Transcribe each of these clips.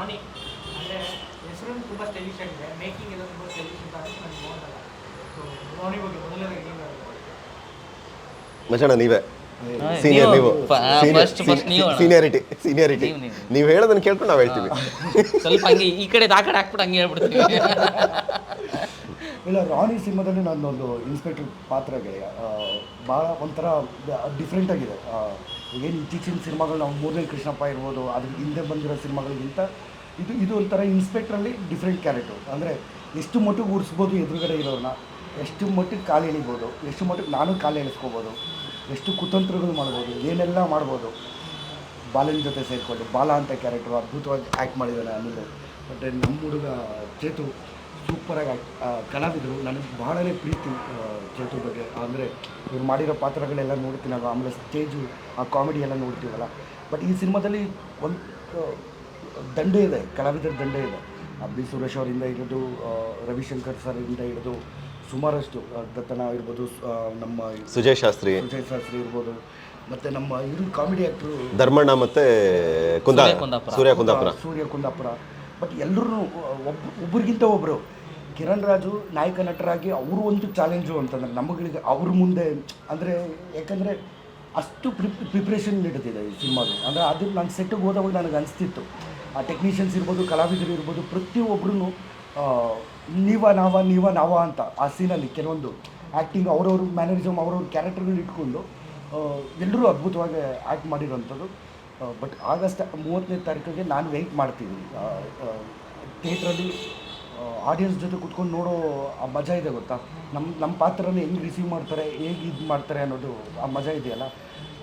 ರಾಣಿ ಅಂದರೆ ಹೆಸರು ತುಂಬ ಸ್ಟೈಲಿಶ್ ಆಗಿದೆ. ಮೇಕಿಂಗ್ ಎಲ್ಲ ತುಂಬ ಸ್ಟೈಲಿಶ್ ಅಂತ ಅನಿಸ್ತು ನನಗೆ ನೋಡಲ್ಲ ಸೊ ರಾಣಿ ಬಗ್ಗೆ ಮೊದಲನೇ ನೀವು. ಮಚಣ ನೀವೇ ಸೀನಿಯರ್ ನೀವು. ಫಸ್ಟ್ ಫಸ್ಟ್ ನೀವು ಸೀನಿಯರಿಟಿ ಸೀನಿಯರಿಟಿ. ನೀವು ಹೇಳೋದನ್ನ ಕೇಳ್ಕೊಂಡು ನಾವು ಹೇಳ್ತೀವಿ. ಸ್ವಲ್ಪ ಹಂಗೆ ಈ ಕಡೆ ಆ ಕಡೆ ಹಾಕ್ಬಿಟ್ಟು ಹಂಗೆ ಹೇಳ್ಬಿಡ್ತೀವಿ ಇಲ್ಲ ರಾಣಿ ಸಿನಿಮಾದಲ್ಲಿ ನನ್ನೊಂದು ಇನ್ಸ್ಪೆಕ್ಟರ್ ಪಾತ್ರಗೆ ಭಾಳ ಒಂಥರ ಡಿಫ್ರೆಂಟ್ ಆಗಿದೆ. ಏನು ಇತ್ತೀಚಿನ ಸಿನಿಮಾಗಳು ನಾವು ಮೂರನೇ ಕೃಷ್ಣಪ್ಪ ಇರ್ಬೋದು, ಅದ್ರ ಹಿಂದೆ ಬಂದಿರೋ ಸಿನಿಮಾಗಳಿಗಿಂತ ಇದು ಇದು ಒಂಥರ ಇನ್ಸ್ಪೆಕ್ಟ್ರಲ್ಲಿ ಡಿಫ್ರೆಂಟ್ ಕ್ಯಾರೆಕ್ಟರ್ ಅಂದರೆ ಎಷ್ಟು ಮಟ್ಟಿಗೆ ಉಡ್ಸ್ಬೋದು ಎದುರುಗಡೆ ಇರೋರನ್ನ ಎಷ್ಟು ಮಟ್ಟಿಗೆ ಕಾಲು ಎಳಿಬೋದು, ಎಷ್ಟು ಮಟ್ಟಿಗೆ ನಾನು ಕಾಲು ಎಳಿಸ್ಕೋಬೋದು, ಎಷ್ಟು ಕುತಂತ್ರಗಳು ಮಾಡ್ಬೋದು, ಏನೆಲ್ಲ ಮಾಡ್ಬೋದು. ಬಾಲನ ಜೊತೆ ಸೇರಿಕೊಂಡು, ಬಾಲ ಅಂತ ಕ್ಯಾರೆಕ್ಟರ್ ಅದ್ಭುತವಾಗಿ ಆ್ಯಕ್ಟ್ ಮಾಡಿದ್ದಾನೆ ಅನಿಲ್ ಬಟ್ ನಮ್ಮ ಹುಡುಗ ಚೇತು ಸೂಪರಾಗಿ ಕಲಾವಿದರು ನನಗೆ ಬಹಳನೇ ಪ್ರೀತಿ ಚೇತು ಬಗ್ಗೆ. ಅಂದರೆ ಇವ್ರು ಮಾಡಿರೋ ಪಾತ್ರಗಳೆಲ್ಲ ನೋಡ್ತೀನಿ ನಾವು ಆಮೇಲೆ ಸ್ಟೇಜು ಆ ಕಾಮಿಡಿ ಎಲ್ಲ ನೋಡ್ತೀವಲ್ಲ. ಬಟ್ ಈ ಸಿನಿಮಾದಲ್ಲಿ ಒಂದು ದಂಡೆ ಇದೆ ಕಲಾವಿದರ ದಂಡೆ ಇದೆ. ಆ ಬಿ ಸುರೇಶ್ ಅವರಿಂದ ಹಿಡಿದು ರವಿಶಂಕರ್ ಸರಿಂದ ಹಿಡಿದು ಸುಮಾರಷ್ಟು ದತ್ತನ ಇರ್ಬೋದು ನಮ್ಮ ಸುಜಯ್ ಶಾಸ್ತ್ರಿ. ಸುಜಯ್ ಶಾಸ್ತ್ರಿ ಇರ್ಬೋದು ಮತ್ತು ನಮ್ಮ ಇವರು ಕಾಮಿಡಿ ಆ್ಯಕ್ಟ್ರು ಧರ್ಮಣ್ಣ ಮತ್ತೆ ಕುಂದ ಕುಂದಾಪುರ. ಸೂರ್ಯ ಕುಂದಾಪುರ. ಸೂರ್ಯ ಕುಂದಾಪುರ. ಬಟ್ ಎಲ್ಲರೂ ಒಬ್ಬ ಒಬ್ಬರಿಗಿಂತ ಒಬ್ಬರು ಕಿರಣ್ ರಾಜು ನಾಯಕ ನಟರಾಗಿ ಅವರು ಒಂದು ಚಾಲೆಂಜು ಅಂತಂದ್ರೆ ನಮಗಳಿಗೆ ಅವ್ರ ಮುಂದೆ, ಅಂದರೆ ಯಾಕಂದರೆ ಅಷ್ಟು ಪ್ರಿಪ್ ಪ್ರಿಪ್ರೇಷನ್ ನಡೀತಿದೆ ಈ ಸಿನಿಮಾದು ಅಂದರೆ ಅದು ನಾನು ಸೆಟ್ಟಿಗೆ ಹೋದಾಗ ನನಗೆ ಅನಿಸ್ತಿತ್ತು. ಆ ಟೆಕ್ನಿಷಿಯನ್ಸ್ ಇರ್ಬೋದು, ಕಲಾವಿದರು ಇರ್ಬೋದು ಪ್ರತಿಯೊಬ್ಬರೂ ನೀವ, ನಾವ ನೀವ, ನಾವ ಅಂತ ಆ ಸೀನಲ್ಲಿ ಕೆಲವೊಂದು ಆ್ಯಕ್ಟಿಂಗ್ ಅವ್ರವ್ರ ಮ್ಯಾನರಿಸಮ್ ಅವರವ್ರ ಕ್ಯಾರೆಕ್ಟರ್ಗಳು ಇಟ್ಕೊಂಡು ಎಲ್ಲರೂ ಅದ್ಭುತವಾಗಿ ಆ್ಯಕ್ಟ್ ಮಾಡಿರೋಂಥದ್ದು ಬಟ್ ಆಗಸ್ಟ್ ಮೂವತ್ತನೇ ತಾರೀಕಿಗೆ ನಾನು ವೆಯ್ಟ್ ಮಾಡ್ತೀನಿ. ಥಿಯೇಟ್ರಲ್ಲಿ ಆಡಿಯನ್ಸ್ ಜೊತೆ ಕುತ್ಕೊಂಡು ನೋಡೋ ಆ ಮಜಾ ಇದೆ ಗೊತ್ತಾ? ನಮ್ಮ ನಮ್ಮ ಪಾತ್ರನ ಹೆಂಗೆ ರಿಸೀವ್ ಮಾಡ್ತಾರೆ ಹೇಗೆ ಇದು ಮಾಡ್ತಾರೆ ಅನ್ನೋದು ಆ ಮಜಾ ಇದೆಯಲ್ಲ?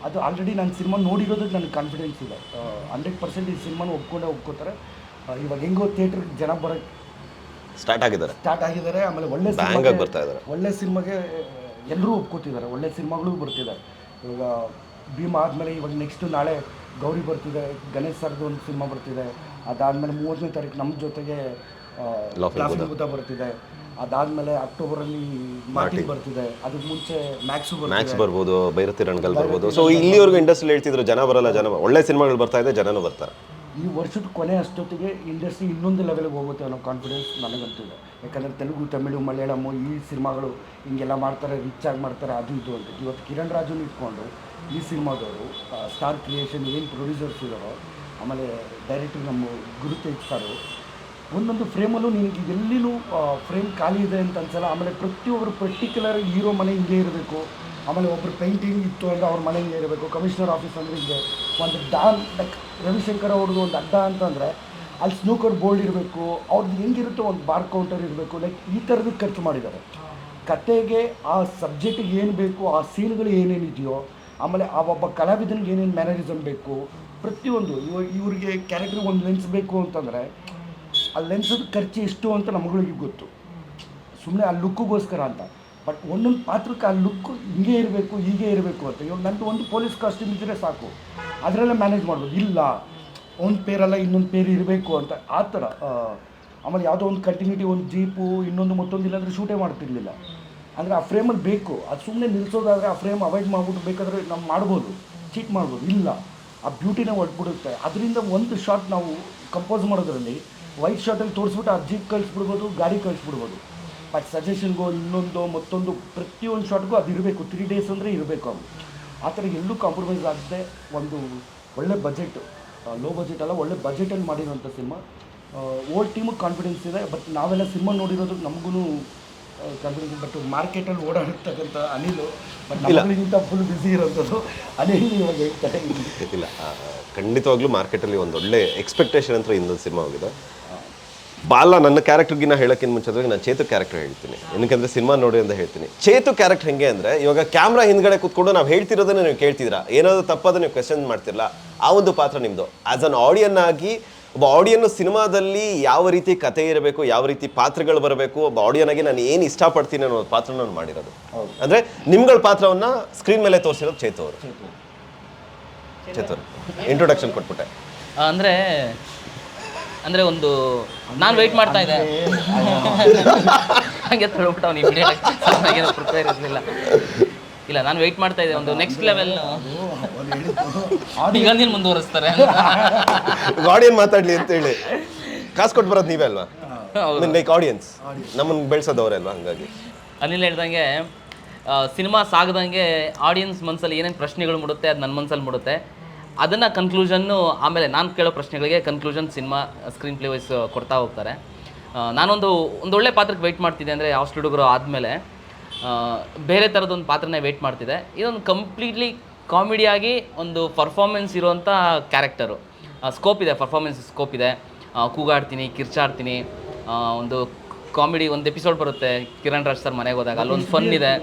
ಅದು ಆಲ್ರೆಡಿ ನಾನು ಸಿನಿಮಾ ನೋಡಿರೋದಕ್ಕೆ ನನಗೆ ಕಾನ್ಫಿಡೆನ್ಸ್ ಇದೆ. ಹಂಡ್ರೆಡ್ ಪರ್ಸೆಂಟ್ ಈ ಸಿನಿಮಾನ ಒಪ್ಕೊಂಡೇ ಒಪ್ಕೋತಾರೆ. ಇವಾಗ ಹೆಂಗೋ ಥಿಯೇಟ್ರಿಗೆ ಜನ ಬರೋಕ್ಕೆ ಸ್ಟಾರ್ಟ್ ಆಗಿದ್ದಾರೆ. ಸ್ಟಾರ್ಟ್ ಆಗಿದ್ದಾರೆ. ಆಮೇಲೆ ಒಳ್ಳೆ ಸಿನಿಮಾಗೆ ಬರ್ತಾ ಇದ್ದಾರೆ. ಒಳ್ಳೆ ಸಿನಿಮಾಗೆ ಎಲ್ಲರೂ ಒಪ್ಕೋತಿದ್ದಾರೆ. ಒಳ್ಳೆ ಸಿನಿಮಾಗಳು ಬರ್ತಿದ್ದಾರೆ ಇವಾಗ ಭೀಮ್ ಆದಮೇಲೆ ಇವಾಗ ನೆಕ್ಸ್ಟು ನಾಳೆ ಗೌರಿ ಬರ್ತಿದೆ ಗಣೇಶ್ ಸರ್ದು ಒಂದು ಸಿನಿಮಾ ಬರ್ತಿದೆ ಅದಾದಮೇಲೆ ಮೂರನೇ ತಾರೀಕು ನಮ್ಮ ಜೊತೆಗೆ. ಬುದ್ಧ ಬರ್ತಿದೆ. ಅದಾದಮೇಲೆ ಅಕ್ಟೋಬರಲ್ಲಿ ಮಾರ್ಟಿನ್ ಬರ್ತಿದೆ ಅದಕ್ಕೆ ಮುಂಚೆ ಮ್ಯಾಕ್ಸ್ ಮ್ಯಾಕ್ಸ್ ಬರ್ಬೋದು ಭೈರತಿ ರಣಗಲ್ ಬರ್ಬೋದು. ಸೊ ಇಲ್ಲಿವರೆಗೂ ಇಂಡಸ್ಟ್ರಿ ಹೇಳ್ತಿದ್ರು ಜನ ಬರಲ್ಲ ಜನ ಒಳ್ಳೆ ಸಿನಿಮಾಗಳು ಬರ್ತಾ ಇದೆ ಜನನೂ ಬರ್ತಾರೆ. ಈ ವರ್ಷದ ಕೊನೆ ಅಷ್ಟೊತ್ತಿಗೆ ಇಂಡಸ್ಟ್ರಿ ಇನ್ನೊಂದು ಲೆವೆಲ್ಗೆ ಹೋಗುತ್ತೆ ಅನ್ನೋ ಕಾನ್ಫಿಡೆನ್ಸ್ ನನಗಂತೂ ಇದೆ. ಯಾಕಂದರೆ ತೆಲುಗು ತಮಿಳು ಮಲಯಾಳಮು ಈ ಸಿನಿಮಾಗಳು ಹಿಂಗೆಲ್ಲ ಮಾಡ್ತಾರೆ ರಿಚ್ ಆಗಿ ಮಾಡ್ತಾರೆ ಅದು ಇದು ಅಂತ. ಇವತ್ತು ಕಿರಣ್ ರಾಜುನ ಇಟ್ಕೊಂಡು ಈ ಸಿನಿಮಾದವರು ಸ್ಟಾರ್ ಕ್ರಿಯೇಷನ್ ಏನು ಪ್ರೊಡ್ಯೂಸರ್ಸ್ ಇದ್ದಾರೋ ಆಮೇಲೆ ಡೈರೆಕ್ಟರ್ ನಮ್ಮ ಗುರುತೇಜ್ ಸಾರು ಒಂದೊಂದು ಫ್ರೇಮಲ್ಲೂ ನಿನಗೆ ಎಲ್ಲಿನೂ ಫ್ರೇಮ್ ಖಾಲಿ ಇದೆ ಅಂತ ಅನ್ಸಲ್ಲ. ಆಮೇಲೆ ಪ್ರತಿಯೊಬ್ಬರು ಪರ್ಟಿಕ್ಯುಲರ್ ಹೀರೋ ಮನೆ ಹಿಂಗೆ ಇರಬೇಕು. ಆಮೇಲೆ ಒಬ್ಬರು ಪೇಂಟಿಂಗ್ ಇತ್ತು ಅಂದರೆ ಅವ್ರ ಮನೆ ಹಿಂಗೆ ಇರಬೇಕು. ಕಮಿಷನರ್ ಆಫೀಸ್ ಅಂದರೆ ಹಿಂಗೆ ಒಂದು ಡಾನ್ ಲೈಕ್ ರವಿಶಂಕರ್ ಅವ್ರದ್ದು ಒಂದು ಅಡ್ಡ ಅಂತಂದರೆ ಅಲ್ಲಿ ಸ್ನೂಕರ್ ಬೋರ್ಡ್ ಇರಬೇಕು ಅವ್ರದ್ದು ಹೆಂಗಿರುತ್ತೋ ಒಂದು ಬಾರ್ ಕೌಂಟರ್ ಇರಬೇಕು ಲೈಕ್ ಈ ಥರದ್ದು ಖರ್ಚು ಮಾಡಿದ್ದಾರೆ. ಕತೆಗೆ ಆ ಸಬ್ಜೆಕ್ಟಿಗೆ ಏನು ಬೇಕು ಆ ಸೀನ್ಗಳು ಏನೇನಿದೆಯೋ ಆಮೇಲೆ ಆ ಒಬ್ಬ ಕಲಾವಿದನಿಗೆ ಏನೇನು ಮ್ಯಾನರಿಸಮ್ ಬೇಕು, ಪ್ರತಿಯೊಂದು ಇವ ಇವ್ರಿಗೆ ಕ್ಯಾರೆಕ್ಟರ್ ಒಂದು ಲೆನ್ಸ್ ಬೇಕು ಅಂತಂದರೆ, ಆ ಲೆನ್ಸದ ಖರ್ಚು ಎಷ್ಟು ಅಂತ ನಮಗಳಿಗೆ ಗೊತ್ತು. ಸುಮ್ಮನೆ ಆ ಲುಕ್ಕಿಗೋಸ್ಕರ ಅಂತ. ಬಟ್ ಒಂದೊಂದು ಪಾತ್ರಕ್ಕೆ ಆ ಲುಕ್ ಹಿಂಗೆ ಇರಬೇಕು, ಹೀಗೆ ಇರಬೇಕು ಅಂತ. ಇವಾಗ ನಂದು ಒಂದು ಪೊಲೀಸ್ ಕಾಸ್ಟ್ಯೂಮ್ ಇದ್ದರೆ ಸಾಕು. ಅದರಲ್ಲೇ ಮ್ಯಾನೇಜ್ ಮಾಡ್ಬೋದು. ಇಲ್ಲ, ಒಂದು ಪೇರಲ್ಲ ಇನ್ನೊಂದು ಪೇರ್ ಇರಬೇಕು ಅಂತ. ಆ ಥರ ಆಮೇಲೆ ಯಾವುದೋ ಒಂದು ಕಂಟಿನ್ಯೂಟಿ ಒಂದು ಜೀಪು ಇನ್ನೊಂದು ಮತ್ತೊಂದು ಇಲ್ಲಾಂದರೆ ಶೂಟೇ ಮಾಡ್ತಿರ್ಲಿಲ್ಲ. ಅಂದರೆ ಆ ಫ್ರೇಮಲ್ಲಿ ಬೇಕು. ಅದು ಸುಮ್ಮನೆ ನಿಲ್ಲಿಸೋದಾದರೆ ಆ ಫ್ರೇಮ್ ಅವಾಯ್ಡ್ ಮಾಡ್ಬಿಟ್ಟು ಬೇಕಾದರೆ ನಾವು ಮಾಡ್ಬೋದು. ಚೀಟ್ ಮಾಡ್ಬೋದು. ಇಲ್ಲ. ಆ ಬ್ಯೂಟಿನೇ ಹೊಟ್ಬಿಡುತ್ತೆ ಅದರಿಂದ ಒಂದು ಶಾಟ್ ನಾವು ಕಂಪೋಸ್ ಮಾಡೋದ್ರಲ್ಲಿ ವೈಟ್ ಶಾರ್ಟಲ್ಲಿ ತೋರಿಸ್ಬಿಟ್ಟು ಆ ಜೀಪ್ ಕಳಿಸ್ಬಿಡ್ಬೋದು, ಗಾಡಿ ಕಳಿಸ್ಬಿಡ್ಬೋದು. ಬಟ್ ಸಜೆಷನ್ಗೋ ಇನ್ನೊಂದು ಮತ್ತೊಂದು ಪ್ರತಿಯೊಂದು ಶಾಟ್ಗೂ ಅದು ಇರಬೇಕು. ತ್ರೀ ಡೇಸ್ ಅಂದರೆ ಇರಬೇಕು ಅದು. ಆ ಥರ ಎಲ್ಲೂ ಕಾಂಪ್ರಮೈಸ್ ಆಗದೆ ಒಂದು ಒಳ್ಳೆ ಬಜೆಟ್ ಲೋ ಬಜೆಟ್ ಅಲ್ಲ, ಒಳ್ಳೆ ಬಜೆಟಲ್ಲಿ ಮಾಡಿರೋಂಥ ಸಿನಿಮಾ ಓಲ್ಡ್ ಟೀಮಿಗೆ ಕಾನ್ಫಿಡೆನ್ಸ್ ಇದೆ. ಬಟ್ ನಾವೆಲ್ಲ ಸಿನಿಮಾ ನೋಡಿರೋದು ನಮಗೂ ಕಾನ್ಫಿಡೆನ್ಸ್ ಬಟ್ ಮಾರ್ಕೆಟಲ್ಲಿ ಓಡಾಡಿರ್ತಕ್ಕಂಥ ಅನಿಲು ಬಟ್ ಫುಲ್ ಬಿಸಿ ಇರೋಂಥದ್ದು ಅನಿಲ್ ಇವಾಗ ಹೇಳ್ತಾರೆ ಇಲ್ಲ ಖಂಡಿತವಾಗ್ಲೂ ಮಾರ್ಕೆಟಲ್ಲಿ ಒಂದು ಒಳ್ಳೆ ಎಕ್ಸ್ಪೆಕ್ಟೇಷನ್ ಅಂತ ಇನ್ನೊಂದು ಸಿನಿಮಾ ಹೋಗಿದೆ. ಬಾಲ ನನ್ನ ಕ್ಯಾರೆಕ್ಟರ್ಗಿನ ಹೇಳೋಕ್ಕಿಂತ ಮುಂಚಿತವಾಗಿ ನಾನು ಚೇತು ಕ್ಯಾರೆಕ್ಟರ್ ಹೇಳ್ತೀನಿ. ಏನಕ್ಕಂದ್ರೆ ಸಿನಿಮಾ ನೋಡಿ ಅಂತ ಹೇಳ್ತೀನಿ. ಚೇತು ಕ್ಯಾರೆಕ್ಟರ್ ಹೆಂಗೆ ಅಂದರೆ ಇವಾಗ ಕ್ಯಾಮ್ರಾ ಹಿಂದ್ಗಡೆ ಕೂತ್ಕೊಂಡು ನಾವು ಹೇಳ್ತಿರೋದನ್ನ ನೀವು ಕೇಳ್ತಿದ್ರ ಏನಾದರೂ ತಪ್ಪಾದ್ರೆ ನೀವು ಕ್ವೆಶನ್ ಮಾಡ್ತಿರಲ್ಲ ಆ ಒಂದು ಪಾತ್ರ ನಿಮ್ಮದು ಆ್ಯಸ್ ಅನ್ ಆಡಿಯನ್ ಆಗಿ ಒಬ್ಬ ಆಡಿಯನ್ ಸಿನಿಮಾದಲ್ಲಿ ಯಾವ ರೀತಿ ಕತೆ ಇರಬೇಕು ಯಾವ ರೀತಿ ಪಾತ್ರಗಳು ಬರಬೇಕು ಒಬ್ಬ ಆಡಿಯನ್ ಆಗಿ ನಾನು ಏನು ಇಷ್ಟಪಡ್ತೀನಿ ಅನ್ನೋ ಪಾತ್ರ ನಾನು ಮಾಡಿರೋದು. ಅಂದರೆ ನಿಮ್ಗಳ ಪಾತ್ರವನ್ನ ಸ್ಕ್ರೀನ್ ಮೇಲೆ ತೋರಿಸಿರೋದು ಚೇತು ಅವರು. ಚೇತು ಅವರು. ಇಂಟ್ರೊಡಕ್ಷನ್ ಕೊಟ್ಬಿಟ್ಟೆ. ಅಂದರೆ ಅಂದರೆ ಒಂದು ನಾನು ವೆಯ್ಟ್ ಮಾಡ್ತಾ ಇದ್ದೆ. ಹಾಗೆ ತಳ್ಬಿಟ್ಟು ಅವ್ನು ಇಮಿಡಿಯೇಟ್ ಏನೋ ಪ್ರಿಪೇರ್ ಇರಲಿಲ್ಲ. ಇಲ್ಲ ನಾನು ವೆಯ್ಟ್ ಮಾಡ್ತಾ ಇದ್ದೆ ಒಂದು ನೆಕ್ಸ್ಟ್ ಲೆವೆಲ್ ಈಗ ನೀನು ಮುಂದುವರಿಸ್ತಾರೆ. ಆಡಿಯನ್ ಮಾತಾಡ್ಲಿ ಅಂತ ಹೇಳಿ. ಕಾಸು ಕೊಟ್ಟು ಬರೋದು ನೀವೇ ಅಲ್ವಾ? ಲೈಕ್ ಆಡಿಯನ್ಸ್ ನಮ್ಮನ್ನು ಬೆಳೆಸೋದು ಅವರೇ ಅಲ್ವಾ ಹಂಗಾಗಿ? ಅನಿಲ್ ಹೇಳ್ದಂಗೆ ಸಿನಿಮಾ ಸಾಗದಂಗೆ ಆಡಿಯನ್ಸ್ ಮನಸ್ಸಲ್ಲಿ ಏನೇನು ಪ್ರಶ್ನೆಗಳು ಮೂಡುತ್ತೆ ಅದು ನನ್ನ ಮನಸ್ಸಲ್ಲಿ ಮೂಡುತ್ತೆ. ಅದನ್ನು ಕನ್ಕ್ಲೂಷನ್ನು ಆಮೇಲೆ ನಾನು ಕೇಳೋ ಪ್ರಶ್ನೆಗಳಿಗೆ conclusion cinema screenplay wise ಕೊಡ್ತಾ ಹೋಗ್ತಾರೆ. ನಾನೊಂದು ಒಂದೊಳ್ಳೆ ಒಳ್ಳೆ ಪಾತ್ರಕ್ಕೆ ವೆಯ್ಟ್ ಮಾಡ್ತಿದ್ದೆ ಅಂದರೆ ಹಾಸ್ಟ್ಲ್ ಹುಡುಗರು ಆದಮೇಲೆ. ಬೇರೆ ಥರದೊಂದು ಪಾತ್ರನೇ ವೇಟ್ ಮಾಡ್ತಿದೆ. ಇದೊಂದು ಕಂಪ್ಲೀಟ್ಲಿ ಕಾಮಿಡಿಯಾಗಿ ಒಂದು ಪರ್ಫಾರ್ಮೆನ್ಸ್ ಇರುವಂಥ ಕ್ಯಾರೆಕ್ಟರು ಸ್ಕೋಪ್ ಇದೆ ಪರ್ಫಾರ್ಮೆನ್ಸ್ ಸ್ಕೋಪ್ ಇದೆ. ಕೂಗಾಡ್ತೀನಿ ಕಿರ್ಚಾಡ್ತೀನಿ. ಒಂದು ಕಾಮಿಡಿ ಒಂದು ಎಪಿಸೋಡ್ ಬರುತ್ತೆ ಕಿರಣ್ ರಾಜ್ ಸರ್ ಮನೆಗೆ ಹೋದಾಗ. ಅಲ್ಲೊಂದು ಫನ್ ಇದೆ.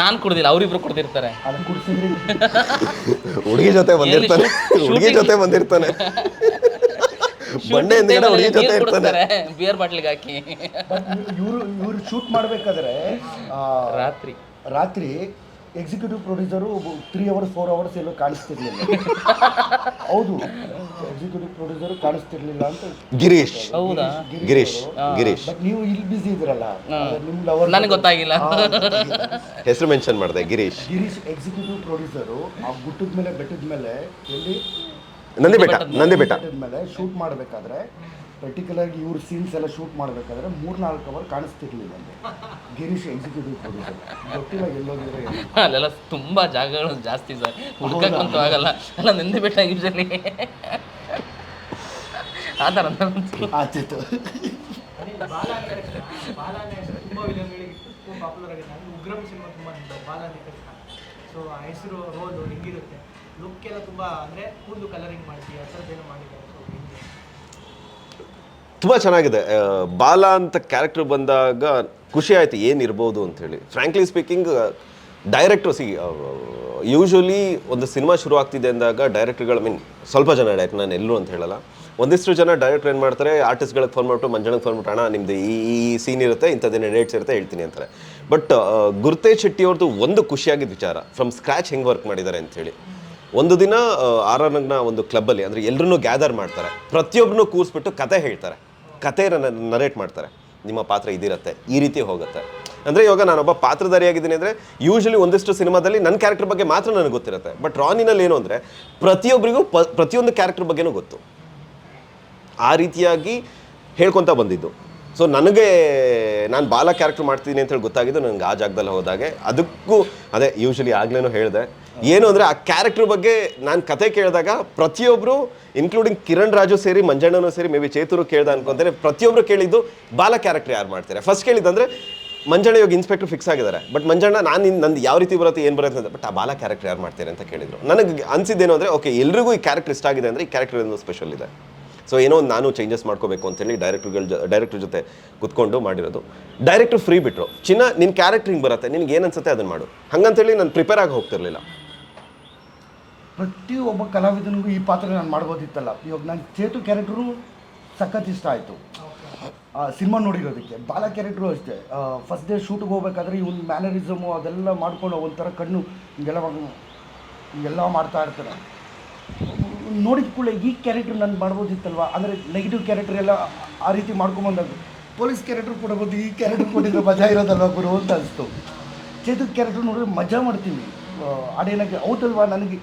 ನಾನು ಕುಡ್ದಿಲ್ಲ ಅವರಿಬ್ರು ಕುಡ್ದಿರ್ತಾರೆ. ಹುಡುಗಿ ಜೊತೆ ಬಂದಿರ್ತಾನೆ. ಹುಡುಗಿ ಜೊತೆ ಬಂದಿರ್ತಾನೆ. ಬಂಡೆ ಹಿಂದ್ಗಡೆ ಹುಡುಗಿ ಜೊತೆ ಇರ್ತಾನೆ ಬಿಯರ್ ಬಾಟ್ಲಿಗೆ ಹಾಕಿ. ಇವರು ಇವರು ಶೂಟ್ ಮಾಡಬೇಕಾದ್ರೆ ರಾತ್ರಿ. ರಾತ್ರಿ executive producer three hours four hours ಎಲ್ಲೋ ಕಾಣಿಸ್ತಿರ್ಲಿಲ್ಲ. ಹೌದು ಎಕ್ಸಿಕ್ಯೂಟಿವ್ ಪ್ರೊಡ್ಯೂಸರು ಕಾಣಿಸ್ತಿರ್ಲಿಲ್ಲ ಅಂತ. ಗಿರೀಶ್. ಹೌದಾ? ಗಿರೀಶ್ ಗಿರೀಶ್. ಬಟ್ ನೀವು ಇಲ್ಲಿ ಬಿಸಿ ಇದ್ರಲ್ಲ ನಿಮ್ದು ಲವರ್ ನನಗೆ ಗೊತ್ತಾಗಿಲ್ಲ. ಹೆಸರು ಮೆನ್ಷನ್ ಮಾಡಿದೆ ಗಿರೀಶ್. ಗಿರೀಶ್ ಎಕ್ಸಿಕ್ಯೂಟಿವ್ ಪ್ರೊಡ್ಯೂಸರು ಆ ಗುಟ್ಟದ ಮೇಲೆ ಬೆಟ್ಟದ ಮೇಲೆ ಎಲ್ಲಿ? ನಂದಿ ಬೆಟ್ಟ ನಂದಿ ಬೆಟ್ಟ ಮೇಲೆ ಶೂಟ್ ಮಾಡಬೇಕಾದ್ರೆ ಪರ್ಟಿಕ್ಯುಲರ್ ಇವ್ರ ಸೀನ್ಸ್ ಎಲ್ಲ ಶೂಟ್ ಮಾಡಬೇಕಾದ್ರೆ ಮೂರ್ನಾಲ್ಕು ಅವರ್ ಕಾಣಿಸ್ತಿರ್ಲಿಲ್ಲ ಗಿರೀಶ್ ಎಕ್ಸಿಕ್ಯೂಟಿವ್ ಪ್ರೊಡ್ಯೂಸರ್ ಗೊತ್ತಿಲ್ಲ ಎಲ್ಲೋಗಿದ್ರೆ ಅಲ್ಲೆಲ್ಲ ತುಂಬಾ ಜಾಗಗಳು ಜಾಸ್ತಿ ಸರ್. ಹುಡ್ಕಕ್ಕಂತೂ ಆಗಲ್ಲ. ಅಲ್ಲ ನಂದಿ ಬೆಟ್ಟ ಯೂಶಲಿ ಆ ಥರ ಆಗಿದೆ ಉಗ್ರಂ ಸಿನಿಮಾ ತುಂಬಾ ಬಾಲ ಸೊ ಆ ಹೆಸರು ರೋಲ್ ಹೆಂಗಿರುತ್ತೆ? ಲುಕ್ ಎಲ್ಲ ತುಂಬ ಅಂದ್ರೆ ಕೂದಲು ಕಲರಿಂಗ್ ಮಾಡ್ತೀವಿ ಆ ಥರದ್ದೇನೋ ಮಾಡಿದ್ದಾರೆ ತುಂಬ ಚೆನ್ನಾಗಿದೆ. ಬಾಲ ಅಂತ ಕ್ಯಾರೆಕ್ಟರ್ ಬಂದಾಗ ಖುಷಿ ಆಯ್ತು, ಏನಿರ್ಬೋದು ಹೇಳಿ. Frankly speaking director C usually ಒಂದು ಸಿನಿಮಾ ಶುರು ಆಗ್ತಿದೆ ಅಂದಾಗ ಡೈರೆಕ್ಟರ್ಗಳು ಮೀನ್ ಸ್ವಲ್ಪ ಜನ ಡೈರೆಕ್ಟ್ ನಾನು ಎಲ್ಲರೂ ಅಂತ ಹೇಳಲ್ಲ. ಒಂದಿಷ್ಟು ಜನ ಡೈರೆಕ್ಟರ್ ಏನು ಮಾಡ್ತಾರೆ ಆರ್ಟಿಸ್ಟ್ಗಳಿಗೆ ಫೋನ್ ಮಾಡ್ಬಿಟ್ಟು ಮಂಜನಕ್ಕೆ ಫೋನ್ ಮಾಡ್ಬಿಟ್ಟು, ಅಣ್ಣ, ನಿಮ್ದು ಈ ಸೀನ್ ಇರುತ್ತೆ ಇಂಥದ್ದೇನೆ ಡೇಟ್ಸ್ ಇರುತ್ತೆ, ಹೇಳ್ತೀನಿ ಅಂತಾರೆ. ಬಟ್ ಗುರುತೇಜ್ ಶೆಟ್ಟಿ ಅವ್ರದ್ದು ಒಂದು ಖುಷಿಯಾಗಿದ್ದ ವಿಚಾರ ಫ್ರಮ್ ಸ್ಕ್ರ್ಯಾಚ್ ಹೆಂಗೆ ವರ್ಕ್ ಮಾಡಿದ್ದಾರೆ ಅಂತೇಳಿ ಒಂದು ದಿನ ಆರ್ ಆರ್ ನಗ್ನ ಒಂದು ಕ್ಲಬ್ಬಲ್ಲಿ, ಅಂದರೆ ಎಲ್ಲರನ್ನೂ ಗ್ಯಾದರ್ ಮಾಡ್ತಾರೆ. ಪ್ರತಿಯೊಬ್ಬನೂ ಕೂರಿಸ್ಬಿಟ್ಟು ಕತೆ ಹೇಳ್ತಾರೆ. ಕತೆ ನರೇಟ್ ಮಾಡ್ತಾರೆ. ನಿಮ್ಮ ಪಾತ್ರ ಇದಿರುತ್ತೆ, ಈ ರೀತಿ ಹೋಗುತ್ತೆ. ಅಂದರೆ ಇವಾಗ ನಾನೊಬ್ಬ ಪಾತ್ರಧಾರಿಯಾಗಿದ್ದೀನಿ ಅಂದರೆ ಯೂಶಲಿ ಒಂದಿಷ್ಟು ಸಿನಿಮಾದಲ್ಲಿ ನನ್ನ ಕ್ಯಾರೆಕ್ಟರ್ ಬಗ್ಗೆ ಮಾತ್ರ ನನಗೆ ಗೊತ್ತಿರುತ್ತೆ. ಬಟ್ ರಾನಿನಲ್ಲಿ ಏನು ಅಂದರೆ ಪ್ರತಿಯೊಬ್ಬರಿಗೂ ಪ, ಪ್ರತಿಯೊಂದು ಕ್ಯಾರೆಕ್ಟರ್ ಬಗ್ಗೆನೂ ಗೊತ್ತು. ಆ ರೀತಿಯಾಗಿ ಹೇಳ್ಕೊತಾ ಬಂದಿದ್ದು. ಸೊ ನನಗೆ, ನಾನು ಬಾಲ ಕ್ಯಾರೆಕ್ಟರ್ ಮಾಡ್ತೀನಿ ಅಂತ ಹೇಳಿ ಗೊತ್ತಾಗಿದ್ದು ನನಗೆ ಆ ಜಾಗದಲ್ಲಿ ಹೋದಾಗೆ. ಅದಕ್ಕೂ, ಅದೇ ಯೂಶಲಿ ಆಗ್ಲೇನೂ ಹೇಳಿದೆ. ಏನು ಅಂದರೆ ಆ ಕ್ಯಾರೆಕ್ಟರ್ ಬಗ್ಗೆ ನಾನು ಕತೆ ಕೇಳಿದಾಗ ಪ್ರತಿಯೊಬ್ಬರು ಇನ್ಕ್ಲೂಡಿಂಗ್ ಕಿರಣ್ ರಾಜು ಸೇರಿ, ಮಂಜಣ್ಣನೂ ಸೇರಿ ಮೇ ಬಿ ಚೇತುರು ಕೇಳ್ದ ಅನ್ಕೊಂತಾರೆ ಪ್ರತಿಯೊಬ್ಬರು ಕೇಳಿದ್ದು ಬಾಲ ಕ್ಯಾರೆಕ್ಟರ್ ಯಾರು ಮಾಡ್ತಾರೆ? ಫಸ್ಟ್ ಕೇಳಿದ್ದಂದ್ರೆ ಮಂಜಣ್ಣ ಇವಾಗ ಇನ್ಸ್ಪೆಕ್ಟರ್ ಫಿಕ್ಸ್ ಆಗಿದ್ದಾರೆ. ಬಟ್ ಮಂಜಣ್ಣ, ನಾನು ನಂದು ಯಾವ ರೀತಿ ಬರುತ್ತೆ, ಏನು ಬರುತ್ತೆ ಅಂತ ಬಟ್ ಆ ಬಾಲ ಕ್ಯಾರೆಕ್ಟರ್ ಯಾರು ಮಾಡ್ತಾರೆ ಅಂತ ಕೇಳಿದ್ರು. ನನಗೆ ಅನ್ಸಿದ್ದೇನು ಅಂದರೆ ಓಕೆ ಎಲ್ರಿಗೂ ಈ ಕ್ಯಾರೆಕ್ಟರ್ ಇಷ್ಟ ಆಗಿದೆ ಅಂದರೆ ಈ ಕ್ಯಾರೆಕ್ಟರ್ ಏನೋ ಸ್ಪೆಷಲ್ ಇದೆ. ಸೊ ಏನೋ ನಾನು ಚೇಂಜಸ್ ಮಾಡ್ಕೋಬೇಕು ಅಂತೇಳಿ ಹೇಳಿ ಜೊ ಡೈರೆಕ್ಟರ್ ಜೊತೆ ಕುತ್ಕೊಂಡು ಮಾಡಿರೋದು. ಡೈರೆಕ್ಟರ್ ಫ್ರೀ ಬಿಟ್ಟರು ಚಿನ್ನ ನಿನ್ನ ಕ್ಯಾರೆಕ್ಟರ್ ಹಿಂಗೆ ಬರುತ್ತೆ, ನಿನಗೆ ಏನು ಅನ್ಸುತ್ತೆ ಅದನ್ನು ಮಾಡು. ಹಂಗಂತೇಳಿ ನಾನು ಪ್ರಿಪೇರ್ ಆಗಿ ಹೋಗ್ತಿರ್ಲಿಲ್ಲ. ಪ್ರತಿಯೊಬ್ಬ ಕಲಾವಿದನಿಗೂ ಈ ಪಾತ್ರ ನಾನು ಮಾಡ್ಬೋದಿತ್ತಲ್ಲ. ಇವಾಗ ನನ್ನ ಚೇತು ಕ್ಯಾರೆಕ್ಟ್ರು ಸಖತ್ ಇಷ್ಟ ಆಯಿತು. ಸಿನಿಮಾ ನೋಡಿರೋದಕ್ಕೆ. ಬಾಲ ಕ್ಯಾರೆಕ್ಟ್ರು ಅಷ್ಟೇ. ಫಸ್ಟ್ ಡೇ ಶೂಟಿಗೆ ಹೋಗ್ಬೇಕಾದ್ರೆ ಇವನ್ ಮ್ಯಾನರಿಸಮು ಅದೆಲ್ಲ ಮಾಡ್ಕೊಂಡು ಒಂಥರ ಕಣ್ಣು ಹಿಂಗೆಲ್ಲ ಹಿಂಗೆಲ್ಲ ಮಾಡ್ತಾ ಇರ್ತಾರೆ. ನೋಡಿದ ಕೂಡಲೇ ಈ ಕ್ಯಾರೆಕ್ಟರ್ ನಾನು ಮಾಡ್ಬೋದಿತ್ತಲ್ವ? ಅಂದರೆ ನೆಗೆಟಿವ್ ಕ್ಯಾರೆಕ್ಟರ್ ಎಲ್ಲ ಆ ರೀತಿ ಮಾಡ್ಕೊಂಬಂದಾಗ ಪೊಲೀಸ್ ಕ್ಯಾರೆಕ್ಟರ್ ಕೊಡಬಹುದು ಈ ಕ್ಯಾರೆಕ್ಟ್ರ್ ಕೊಟ್ಟಿದ್ರೆ ಮಜಾ ಇರೋದಲ್ಲ ಗುರು ಅಂತ ಅನಿಸ್ತು. ಚೇತದ ಕ್ಯಾರೆಕ್ಟರ್ ನೋಡಿದ್ರೆ ಮಜಾ ಮಾಡ್ತೀನಿ. ಅಡೇನಾಗಿ ಹೌದಲ್ವಾ ನನಗೆ?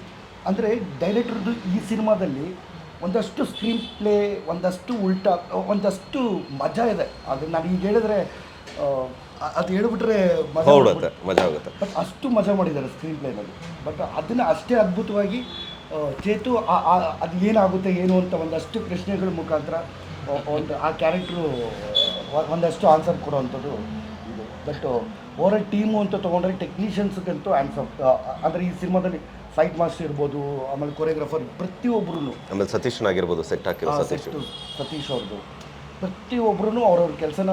ಅಂದರೆ ಡೈರೆಕ್ಟ್ರದ್ದು ಈ ಸಿನಿಮಾದಲ್ಲಿ ಒಂದಷ್ಟು ಸ್ಕ್ರೀನ್ ಪ್ಲೇ ಒಂದಷ್ಟು ಉಲ್ಟಾ ಒಂದಷ್ಟು ಮಜಾ ಇದೆ. ಅದು ನಾನು ಈಗ ಹೇಳಿದ್ರೆ ಅದು ಹೇಳ್ಬಿಟ್ರೆ ಮಜಾ ಆಗುತ್ತೆ. ಬಟ್ ಅಷ್ಟು ಮಜಾ ಮಾಡಿದ್ದಾರೆ ಸ್ಕ್ರೀನ್ ಪ್ಲೇನಲ್ಲಿ ಬಟ್ ಅದನ್ನು ಅಷ್ಟೇ ಅದ್ಭುತವಾಗಿ ಚೇತು ಅದು ಏನಾಗುತ್ತೆ ಏನು ಅಂತ ಒಂದಷ್ಟು ಪ್ರಶ್ನೆಗಳ ಮುಖಾಂತರ ಒಂದು ಆ ಕ್ಯಾರೆಕ್ಟ್ರು ಒಂದಷ್ಟು ಆನ್ಸರ್ ಕೊಡುವಂಥದ್ದು ಇದು. ಬಟ್ ಓವರ್ ಟೀಮು ಅಂತ ತೊಗೊಂಡ್ರೆ ಟೆಕ್ನಿಷಿಯನ್ಸ್ಗಂತೂ ಆನ್ಸರ್ ಅಂದರೆ ಈ ಸಿನಿಮಾದಲ್ಲಿ ಫೈಟ್ ಮಾಸ್ಟರ್ ಇರ್ಬೋದು ಆಮೇಲೆ ಕೊರಿಯೋಗ್ರಾಫರ್ ಪ್ರತಿಯೊಬ್ಬರೂ ಆಮೇಲೆ ಸತೀಶ್ನಾಗಿರ್ಬೋದು ಸೆಟ್ ಹಾಕಿರೋ ಸತೀಶ್ ಸೆಟ್ಟು ಸತೀಶ್ ಅವ್ರದ್ದು ಪ್ರತಿಯೊಬ್ಬರೂ ಅವ್ರವ್ರ ಕೆಲಸನ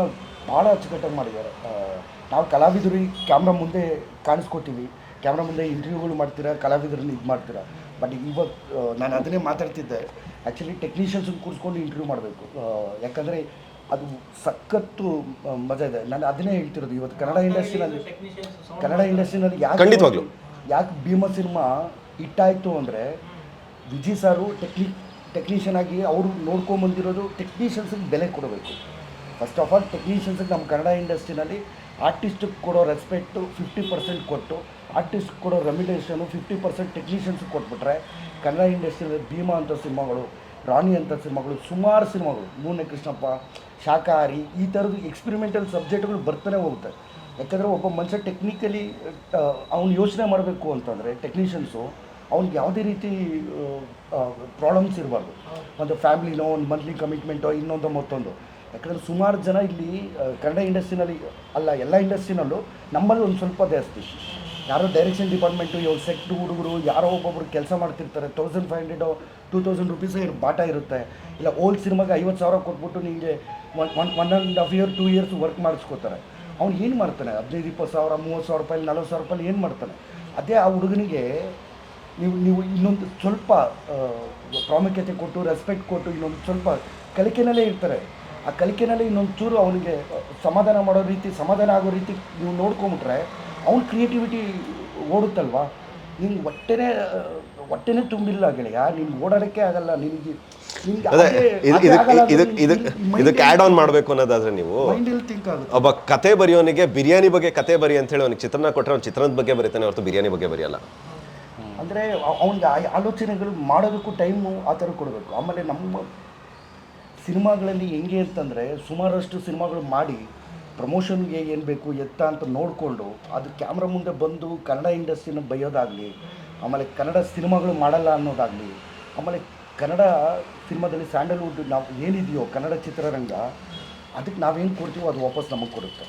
ಭಾಳ ಅಚ್ಚುಕಟ್ಟಾಗಿ ಮಾಡಿದ್ದಾರೆ. ನಾವು ಕಲಾವಿದರು ಈ ಕ್ಯಾಮ್ರಾ ಮುಂದೆ ಕಾಣಿಸ್ಕೊತೀವಿ. ಕ್ಯಾಮ್ರಾ ಮುಂದೆ ಇಂಟರ್ವ್ಯೂಗಳು ಮಾಡ್ತೀರಾ ಕಲಾವಿದರನ್ನ ಇದು ಮಾಡ್ತೀರಾ. ಬಟ್ ಇವಾಗ ಆ, ನಾನು ಅದನ್ನೇ ಮಾತಾಡ್ತಿದ್ದೆ. ಆ್ಯಕ್ಚುಲಿ ಟೆಕ್ನಿಷಿಯನ್ಸನ್ನು ಕೂರಿಸ್ಕೊಂಡು ಇಂಟರ್ವ್ಯೂ ಮಾಡಬೇಕು. ಯಾಕಂದರೆ ಅದು ಸಖತ್ತು ಮಜಾ ಇದೆ. ನಾನು ಅದನ್ನೇ ಹೇಳ್ತಿರೋದು. ಇವತ್ತು ಕನ್ನಡ ಇಂಡಸ್ಟ್ರಿನಲ್ಲಿ ಟೆಕ್ನಿಷಿಯನ್ಸ್ ಕನ್ನಡ ಇಂಡಸ್ಟ್ರಿನಲ್ಲಿ ಯಾಕೆ ಖಂಡಿತವಾಗ್ಲೂ. ಯಾಕೆ ಭೀಮ ಸಿನಿಮಾ ಇಟ್ಟಾಯಿತು ಅಂದರೆ ವಿಜಯ್ ಸಾರು ಟೆಕ್ನಿ ಟೆಕ್ನಿಷಿಯನ್ ಆಗಿ ಅವರು ನೋಡ್ಕೊಂಬಂದಿರೋದು ಟೆಕ್ನಿಷಿಯನ್ಸಿಗೆ ಬೆಲೆ ಕೊಡಬೇಕು. ಫಸ್ಟ್ ಆಫ್ ಆಲ್ ಟೆಕ್ನಿಷಿಯನ್ಸಿಗೆ ನಮ್ಮ ಕನ್ನಡ ಇಂಡಸ್ಟ್ರಿನಲ್ಲಿ ಆರ್ಟಿಸ್ಟಿಗೆ ಕೊಡೋ ರೆಸ್ಪೆಕ್ಟು ಫಿಫ್ಟಿ ಪರ್ಸೆಂಟ್ ಕೊಟ್ಟು ಆರ್ಟಿಸ್ಟ್ ಕೊಡೋ ರೆಮಿಡೇಷನು ಫಿಫ್ಟಿ ಪರ್ಸೆಂಟ್ ಟೆಕ್ನಿಷಿಯನ್ಸ್ಗೆ ಕೊಟ್ಬಿಟ್ರೆ ಕನ್ನಡ ಇಂಡಸ್ಟ್ರಿಯಲ್ಲಿ ಭೀಮಾ ಅಂಥ ಸಿನಿಮಾಗಳು, ರಾಣಿ ಅಂತ ಸಿನಿಮಾಗಳು, ಸುಮಾರು ಸಿನಿಮಾಗಳು ಮೂನೆ ಕೃಷ್ಣಪ್ಪ, ಶಾಕಾಹಾರಿ ಈ ಥರದ್ದು ಎಕ್ಸ್ಪಿರಿಮೆಂಟಲ್ ಸಬ್ಜೆಕ್ಟ್ಗಳು ಬರ್ತಾನೆ ಹೋಗುತ್ತೆ. ಯಾಕಂದರೆ ಒಬ್ಬ ಮನುಷ್ಯ ಟೆಕ್ನಿಕಲಿ ಅವ್ನು ಯೋಚನೆ ಮಾಡಬೇಕು ಅಂತಂದರೆ ಟೆಕ್ನಿಷಿಯನ್ಸು ಅವ್ನಿಗೆ ಯಾವುದೇ ರೀತಿ ಪ್ರಾಬ್ಲಮ್ಸ್ ಇರಬಾರ್ದು. ಒಂದು ಫ್ಯಾಮಿಲಿನೋ ಒಂದು ಮಂತ್ಲಿ ಕಮಿಟ್ಮೆಂಟೋ ಇನ್ನೊಂದು ಮತ್ತೊಂದು. ಯಾಕಂದರೆ ಸುಮಾರು ಜನ ಇಲ್ಲಿ ಕನ್ನಡ ಇಂಡಸ್ಟ್ರಿನಲ್ಲಿ ಅಲ್ಲ, ಎಲ್ಲ ಇಂಡಸ್ಟ್ರಿನಲ್ಲೂ ನಮ್ಮಲ್ಲಿ ಒಂದು ಸ್ವಲ್ಪ ಜಾಸ್ತಿ. ಯಾರೋ ಡೈರೆಕ್ಷನ್ ಡಿಪಾರ್ಟ್ಮೆಂಟು ಇವ್ರು ಸೆಟ್ ಹುಡುಗರು, ಯಾರೋ ಒಬ್ಬೊಬ್ರು ಕೆಲಸ ಮಾಡ್ತಿರ್ತಾರೆ thousand five hundred two thousand rupees ಬಾಟ ಇರುತ್ತೆ. ಇಲ್ಲ ಓಲ್ಡ್ ಸಿನಿಮಾಗೆ ಐವತ್ತು ಸಾವಿರ ಕೊಟ್ಬಿಟ್ಟು ನಿಮಗೆ one one one and half year two years work ಮಾಡಿಸ್ಕೋತಾರೆ. ಅವ್ನು ಏನು ಮಾಡ್ತಾನೆ? ಹದಿನೈದು ಇಪ್ಪತ್ತು ಸಾವಿರ ಮೂವತ್ತು ಸಾವಿರ ರೂಪಾಯಿ ನಲ್ವತ್ತು ಸಾವಿರ ರೂಪಾಯಿ ಏನು ಮಾಡ್ತಾನೆ? ಅದೇ ಆ ಹುಡುಗನಿಗೆ ನೀವು ನೀವು ಇನ್ನೊಂದು ಸ್ವಲ್ಪ ಪ್ರಾಮುಖ್ಯತೆ ಕೊಟ್ಟು ರೆಸ್ಪೆಕ್ಟ್ ಕೊಟ್ಟು ಇನ್ನೊಂದು ಸ್ವಲ್ಪ ಕಲಿಕೆನಲ್ಲೇ ಇರ್ತಾರೆ. ಆ ಕಲಿಕೆನಲ್ಲಿ ಇನ್ನೊಂದು ಚೂರು ಅವನಿಗೆ ಸಮಾಧಾನ ಮಾಡೋ ರೀತಿ ಸಮಾಧಾನ ಆಗೋ ರೀತಿ ನೀವು ನೋಡ್ಕೊಂಬಿಟ್ರೆ ಅವ್ನ ಕ್ರಿಯೇಟಿವಿಟಿ ಓಡುತ್ತಲ್ವಾ? ನಿಮ್ಗೆ ಹೊಟ್ಟೆನೇ ಆ, ಹೊಟ್ಟೆನೇ ತುಂಬಿಲ್ಲ ಗೆಳೆಯ ನಿನ್ಗೆ ಓಡಾಡಕ್ಕೆ ಆಗಲ್ಲ ನಿಮಗೆ ನಿನ್ಗೆ ಇದಕ್ಕೆ ಆನ್ ಮಾಡಬೇಕು ಅನ್ನೋದಾದ್ರೆ ನೀವು ಒಬ್ಬ ಕತೆ ಬರೆಯೋನಿಗೆ ಬಿರಿಯಾನಿ ಬಗ್ಗೆ ಕತೆ ಬರಿ ಅಂತ ಹೇಳಿ ಅವ್ನಿಗೆ ಚಿತ್ರನ ಕೊಟ್ಟರೆ ಅವ್ನು ಚಿತ್ರದ ಬಗ್ಗೆ ಬರೀತಾನೆ ಹೊರತು ಬಿರಿಯಾನಿ ಬಗ್ಗೆ ಬರೆಯಲ್ಲ. ಅಂದರೆ ಅವನಿಗೆ ಆಲೋಚನೆಗಳು ಮಾಡೋದಕ್ಕೂ ಟೈಮು ಆ ಥರ ಕೊಡಬೇಕು. ಆಮೇಲೆ ನಮ್ಮ ಸಿನಿಮಾಗಳಲ್ಲಿ ಹೆಂಗೆ ಅಂತಂದರೆ ಸುಮಾರಷ್ಟು ಸಿನಿಮಾಗಳು ಮಾಡಿ ಪ್ರಮೋಷನ್ಗೆ ಏನು ಬೇಕು ಎತ್ತ ಅಂತ ನೋಡಿಕೊಂಡು ಅದು ಕ್ಯಾಮ್ರಾ ಮುಂದೆ ಬಂದು ಕನ್ನಡ ಇಂಡಸ್ಟ್ರಿನ ಬೈಯೋದಾಗಲಿ ಆಮೇಲೆ ಕನ್ನಡ ಸಿನಿಮಾಗಳು ಮಾಡಲ್ಲ ಅನ್ನೋದಾಗಲಿ, ಆಮೇಲೆ ಕನ್ನಡ ಸಿನಿಮಾದಲ್ಲಿ ಸ್ಯಾಂಡಲ್ವುಡ್ ನಾವು ಏನಿದೆಯೋ ಕನ್ನಡ ಚಿತ್ರರಂಗ, ಅದಕ್ಕೆ ನಾವೇನು ಕೊಡ್ತೀವೋ ಅದು ವಾಪಸ್ ನಮಗೆ ಕೊಡುತ್ತೆ.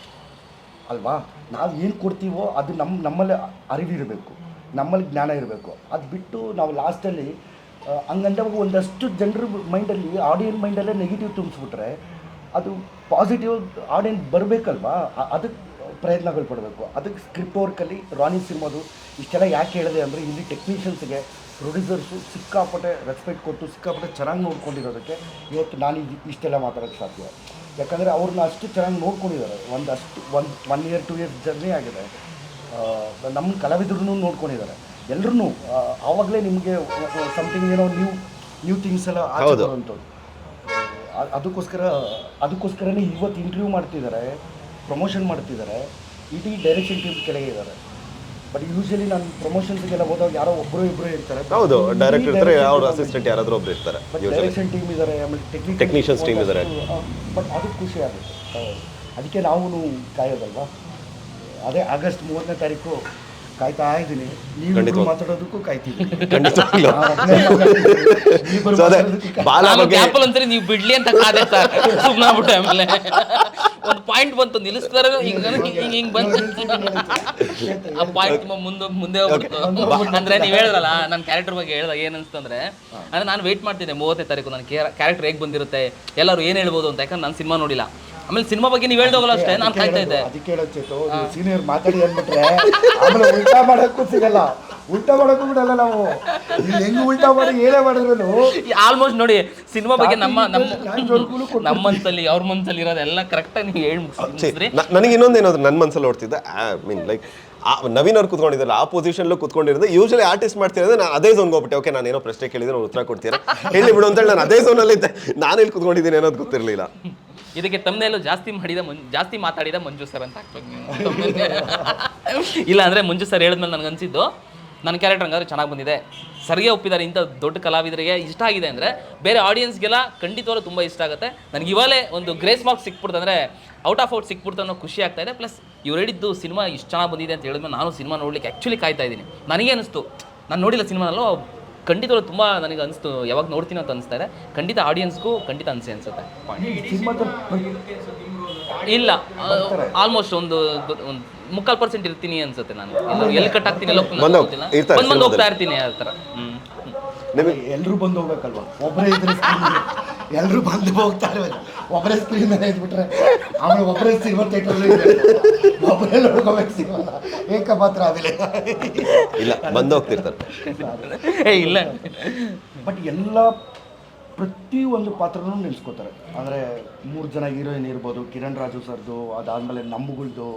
ಅಲ್ವಾ? ನಾವು ಏನು ಕೊಡ್ತೀವೋ ಅದು ನಮ್ಮ ನಮ್ಮಲ್ಲಿ ಅರಿವಿರಬೇಕು, ನಮ್ಮಲ್ಲಿ ಜ್ಞಾನ ಇರಬೇಕು. ಅದು ಬಿಟ್ಟು ನಾವು ಲಾಸ್ಟಲ್ಲಿ ಹಂಗಂದಾಗ ಒಂದಷ್ಟು ಜನರ ಮೈಂಡಲ್ಲಿ, ಆಡಿಯನ್ ಮೈಂಡಲ್ಲೇ ನೆಗೆಟಿವ್ ತುಂಬಿಸ್ಬಿಟ್ರೆ ಅದು ಪಾಸಿಟಿವ್ ಆಡಿಯನ್ಸ್ ಬರಬೇಕಲ್ವಾ? ಅದಕ್ಕೆ ಪ್ರಯತ್ನಗಳು ಪಡಬೇಕು. ಅದಕ್ಕೆ ಸ್ಕ್ರಿಪ್ಟ್ ವರ್ಕಲ್ಲಿ ರಾಣಿ ಸಿನಿಮಾದು ಇಷ್ಟೆಲ್ಲ ಯಾಕೆ ಹೇಳಿದೆ ಅಂದರೆ ಇಲ್ಲಿ ಟೆಕ್ನಿಷಿಯನ್ಸ್ಗೆ ಪ್ರೊಡ್ಯೂಸರ್ಸು ಸಿಕ್ಕಾಪಟ್ಟೆ ರೆಸ್ಪೆಕ್ಟ್ ಕೊಟ್ಟು ಸಿಕ್ಕಾಪಟ್ಟೆ ಚೆನ್ನಾಗಿ ನೋಡ್ಕೊಂಡಿರೋದಕ್ಕೆ ಇವತ್ತು ನಾನು ಇಷ್ಟೆಲ್ಲ ಮಾತಾಡೋಕ್ಕೆ ಸಾಧ್ಯ. ಯಾಕಂದರೆ ಅವ್ರನ್ನ ಅಷ್ಟು ಚೆನ್ನಾಗಿ ನೋಡ್ಕೊಂಡಿದ್ದಾರೆ. ಒಂದು ಅಷ್ಟು ಒಂದು one year two years journey ಆಗಿದೆ. ನಮ್ಮ ಕಲಾವಿದ್ರೂ ನೋಡ್ಕೊಂಡಿದ್ದಾರೆ. ಎಲ್ಲರೂ ಆವಾಗಲೇ ನಿಮಗೆ ಸಮಥಿಂಗ್ ಏನೋ ನ್ಯೂ ನ್ಯೂ ಥಿಂಗ್ಸ್ ಎಲ್ಲ ಆಗೋದು ಅಂತ ಅದಕ್ಕೋಸ್ಕರ ಅದಕ್ಕೋಸ್ಕರನೇ ಇವತ್ತು ಇಂಟರ್ವ್ಯೂ ಮಾಡ್ತಿದ್ದಾರೆ. ಪ್ರಮೋಷನ್ ಮಾಡ್ತಿದ್ದಾರೆ ಇಡೀ ಡೈರೆಕ್ಷನ್ ಟೀಮ್ ಕೆಳಗೆ ಇದ್ದಾರೆ. ಬಟ್ ಯೂಶಲಿ ನಾನು ಪ್ರಮೋಷನ್ಸ್ಗೆಲ್ಲ ಹೋದಾಗ ಯಾರೋ ಒಬ್ಬರು ಇಬ್ಬರು ಇರ್ತಾರೆ. ಹೌದು ಡೈರೆಕ್ಟರ್ ಇರ್ತಾರೆ ಅವ್ರ ಅಸಿಸ್ಟೆಂಟ್ ಯಾರಾದರೂ ಒಬ್ರು ಇರ್ತಾರೆ ಡೈರೆಕ್ಷನ್ ಟೀಮ್ ಇದ್ದಾರೆ ಆಮೇಲೆ ಟೆಕ್ನಿಕ್ ಟೆಕ್ನಿಷಿಯನ್ಸ್ ಟೀಮ್ ಇದ್ದಾರೆ. ಬಟ್ ಅದು ಖುಷಿ ಆಗುತ್ತೆ. ಅದಕ್ಕೆ ನಾವು ಕಾಯೋದಲ್ವಾ? ಅದೇ ಆಗಸ್ಟ್ ಮೂವತ್ತನೇ ತಾರೀಕು ಕಾಯ್ತಾ ಇದ್ದೀನಿ. ನೀವು ಖಂಡಿತವಾಗಿ. ಮಾತಾಡೋದಕ್ಕೂ ಕಾಯ್ತೀನಿ ಖಂಡಿತವಾಗ್ಲೂ. ಇಬ್ರು ಸೊ ಅದೇ ಮಾತಾಡೋದಕ್ಕೆ ಕಾಯ್ತೀನಿ. ಬಾಲ ನಾನು ಬಗ್ಗೆ ನೀವು ಬಿಡ್ಲಿ ಅಂತ ಕಾದೆ ಸರ್. ಸುಮ್ಮನೆ ಆಗ್ಬಿಟ್ಟೆ ಆಮೇಲೆ. ಒಂದು ಪಾಯಿಂಟ್ ಬಂತು ನಿಲ್ಲಿಸ್ತಾರೆ ಹಿಂಗ ಹಿಂಗ ಹಿಂಗ್ ಬಂತು. ಆ ಪಾಯಿಂಟ್ ಮುಂದೆ ಮುಂದೆ ಹೋಗ್ಬಿಡ್ತು. ಅಂದ್ರೆ ನೀವು ಹೇಳಿದ್ರಲ್ಲ ನನ್ನ ಕ್ಯಾರೆಕ್ಟರ್ ಬಗ್ಗೆ ಹೇಳ್ದಾಗ ಏನ್ ಅನ್ಸ್ತು ಅಂದ್ರೆ ಅಂದ್ರೆ ನಾನು ವೆಯ್ಟ್ ಮಾಡ್ತಿದ್ದೆ ಮೂವತ್ತನೇ ತಾರೀಕು. ನನ್ನ ಕ್ಯಾರೆಕ್ಟರ್ ಹೇಗ್ ಬಂದಿರುತ್ತೆ ಎಲ್ಲರೂ ಏನ್ ಹೇಳ್ಬೋದು ಅಂತ ಯಾಕಂದ್ರೆ ನಾನು ಸಿನಿಮಾ ನೋಡಿಲ್ಲ. ಆಮೇಲೆ ಸಿನಿಮಾ ಬಗ್ಗೆ ನೀವು ಹೇಳ್ದೋಗಲ್ಲ ಅಷ್ಟೇ ನಾನು ಕಾಯ್ತಾ ಇದ್ದೆ. ಅದಕ್ಕೆ ಹೇಳೋ ಚೇತು ಸೀನಿಯರ್ ಮಾತಾಡಿ ಅಂದ್ಬಿಟ್ರೆ ಆಮೇಲೆ ಉಲ್ಟಾ ಮಾಡಕ್ಕೂ ಸಿಗಲ್ಲ. ಉಲ್ಟಾ ಮಾಡಕ್ಕೂ ಬಿಡಲ್ಲ ನಾವು. ನೀವು ಹೆಂಗ್ ಉಲ್ಟಾ ಮಾಡಿ ಏನೇ ಮಾಡಿದ್ರು ಆಲ್ಮೋಸ್ಟ್ ನೋಡಿ ಸಿನಿಮಾ ಬಗ್ಗೆ ನಮ್ಮ ನಮ್ಮ ಮನ್ಸಲ್ಲಿ ಅವ್ರ ಮನ್ಸಲ್ಲಿ ಇರೋದೆಲ್ಲ ಕರೆಕ್ಟಾಗಿ ನೀವು ಹೇಳಿ ನನಗೆ ಇನ್ನೊಂದೇನೋ ಏನಾದ್ರು ನನ್ನ ಮನ್ಸಲ್ಲಿ ಓಡ್ತಿದ್ದೆ ಐ ಮೀನ್ ಲೈಕ್ ನವೀನ್ ಅವ್ರು ಕುತ್ಕೊಂಡಿದ್ದಾರೆ, ಆ ಪೊಸಿಷನ್ ಕುತ್ಕೊಂಡಿರೋದು. ಯೂಶಲಿ ಆರ್ಟಿಸ್ಟ್ ಮಾಡ್ತಿರೋದು ನಾನು ಅದೇ ಝೋನ್ಗೆ ಹೋಗ್ಬಿಟ್ಟೆ. ಓಕೆ ನಾನು ಏನೋ ಪ್ರಶ್ನೆ ಕೇಳಿದ್ರೆ ಉತ್ತರ ಕೊಡ್ತೀರಾ? ಹೇಳಿ ಬಿಡು ಅಂತೇಳಿ ನಾನು ಅದೇ ಝೋನಲ್ಲಿ ಇದ್ದೆ ನಾನು ಇಲ್ಲಿ ಕುತ್ಕೊಂಡಿದ್ದೀನಿ ಅನ್ನೋದು ಗೊತ್ತಿರಲಿಲ್ಲ. ಇದಕ್ಕೆ ತಮ್ಮನೆಲ್ಲೂ ಜಾಸ್ತಿ ಮಾಡಿದ ಜಾಸ್ತಿ ಮಾತಾಡಿದ ಮಂಜು ಸರ್ ಅಂತ ಹಾಕ್ಬೇಕು ಇಲ್ಲ ಅಂದ್ರೆ ಮಂಜು ಸರ್ ಹೇಳಿದ್ಮೇಲೆ ನನಗೆ ಅನ್ಸಿದ್ದು ನನ್ನ ಕ್ಯಾರೆಕ್ಟರ್ ಹಂಗಾದ್ರೆ ಚೆನ್ನಾಗಿ ಬಂದಿದೆ. ಸರಿಗೆ ಒಪ್ಪಿದ್ದಾರೆ, ಇಂಥ ದೊಡ್ಡ ಕಲಾವಿದರಿಗೆ ಇಷ್ಟ ಆಗಿದೆ ಅಂದರೆ ಬೇರೆ ಆಡಿಯನ್ಸ್ಗೆಲ್ಲ ಖಂಡಿತವಾಗ್ಲೂ ತುಂಬ ಇಷ್ಟ ಆಗುತ್ತೆ. ನನಗೆ ಇವಾಗಲೇ ಒಂದು ಗ್ರೇಸ್ ಮಾರ್ಕ್ ಸಿಕ್ಬಿಡ್ತು ಅಂದರೆ ಔಟ್ ಆಫ್ ಔಟ್ ಸಿಕ್ಬಿಡ್ತು ಅನ್ನೋ ಖುಷಿ ಆಗ್ತಾ ಇದೆ. ಪ್ಲಸ್ ಇವ್ರು ಹೇಳಿದ್ದು ಸಿನಿಮಾ ಇಷ್ಟು ಚೆನ್ನಾಗಿ ಬಂದಿದೆ ಅಂತ ಹೇಳಿದ್ಮೇಲೆ ನಾನು ಸಿನಿಮಾ ನೋಡ್ಲಿಕ್ಕೆ ಆ್ಯಕ್ಚುಲಿ ಕಾಯ್ತಾ ಇದ್ದೀನಿ. ನನಗೆ ಅನಿಸ್ತು ನಾನು ನೋಡಿಲ್ಲ ಸಿನಿಮಾನಲ್ಲೂ ಖಂಡಿತ ತುಂಬ ನನಗೆ ಅನಿಸ್ತು ಯಾವಾಗ ನೋಡ್ತೀನಿ ಅಂತ ಅನಿಸ್ತಾ ಇದೆ. ಖಂಡಿತ ಆಡಿಯನ್ಸ್ಗೂ ಖಂಡಿತ ಅನಿಸಿ ಅನಿಸುತ್ತೆ. ಇಲ್ಲ ಆಲ್ಮೋಸ್ಟ್ ಒಂದು ಒಂದು ಮುಕ್ಕಾಲು ಪರ್ಸೆಂಟ್ ಇರ್ತೀನಿ ಅನ್ಸುತ್ತೆ ನಾನು. ಎಲ್ಲಿ ಕಟ್ ಆಗ್ತೀನಿ ಎಲ್ಲ ಬಂದು ಹೋಗ್ತಾ ಇರ್ತೀನಿ ಆ ಥರ. ಎಲ್ಲರೂ ಬಂದು ಹೋಗ್ಬೇಕಲ್ವಾ? ಒಬ್ಬರೇ ಇದ್ರೆ ಎಲ್ಲರೂ ಬಂದು ಹೋಗ್ತಾರೆ ಇರ್ಬೇಕು. ಒಬ್ಬರೇ ಸ್ಕ್ರೀನ್ ಮೇಲೆ ಇದ್ಬಿಟ್ರೆ ಆಮೇಲೆ ಒಬ್ಬರೇ ಸಿನಿಮಾ ಥಿಯೇಟರ್ ಒಬ್ಬರೇ ನೋಡ್ಕೋಬೇಕು ಏಕ ಪಾತ್ರ ಅದೇ ಇಲ್ಲ ಬಂದು ಹೋಗ್ತಿರ್ತಾರೆ. ಏ ಇಲ್ಲ. ಬಟ್ ಎಲ್ಲ ಪ್ರತಿ ಒಂದು ಪಾತ್ರನೂ ನಿಲ್ಸ್ಕೋತಾರೆ. ಅಂದರೆ ಮೂರು ಜನ ಹೀರೋಯಿನ್ ಇರ್ಬೋದು ಕಿರಣ್ ರಾಜು ಸರ್ದು ಅದಾದಮೇಲೆ ನಮ್ಮಗಳದ್ದು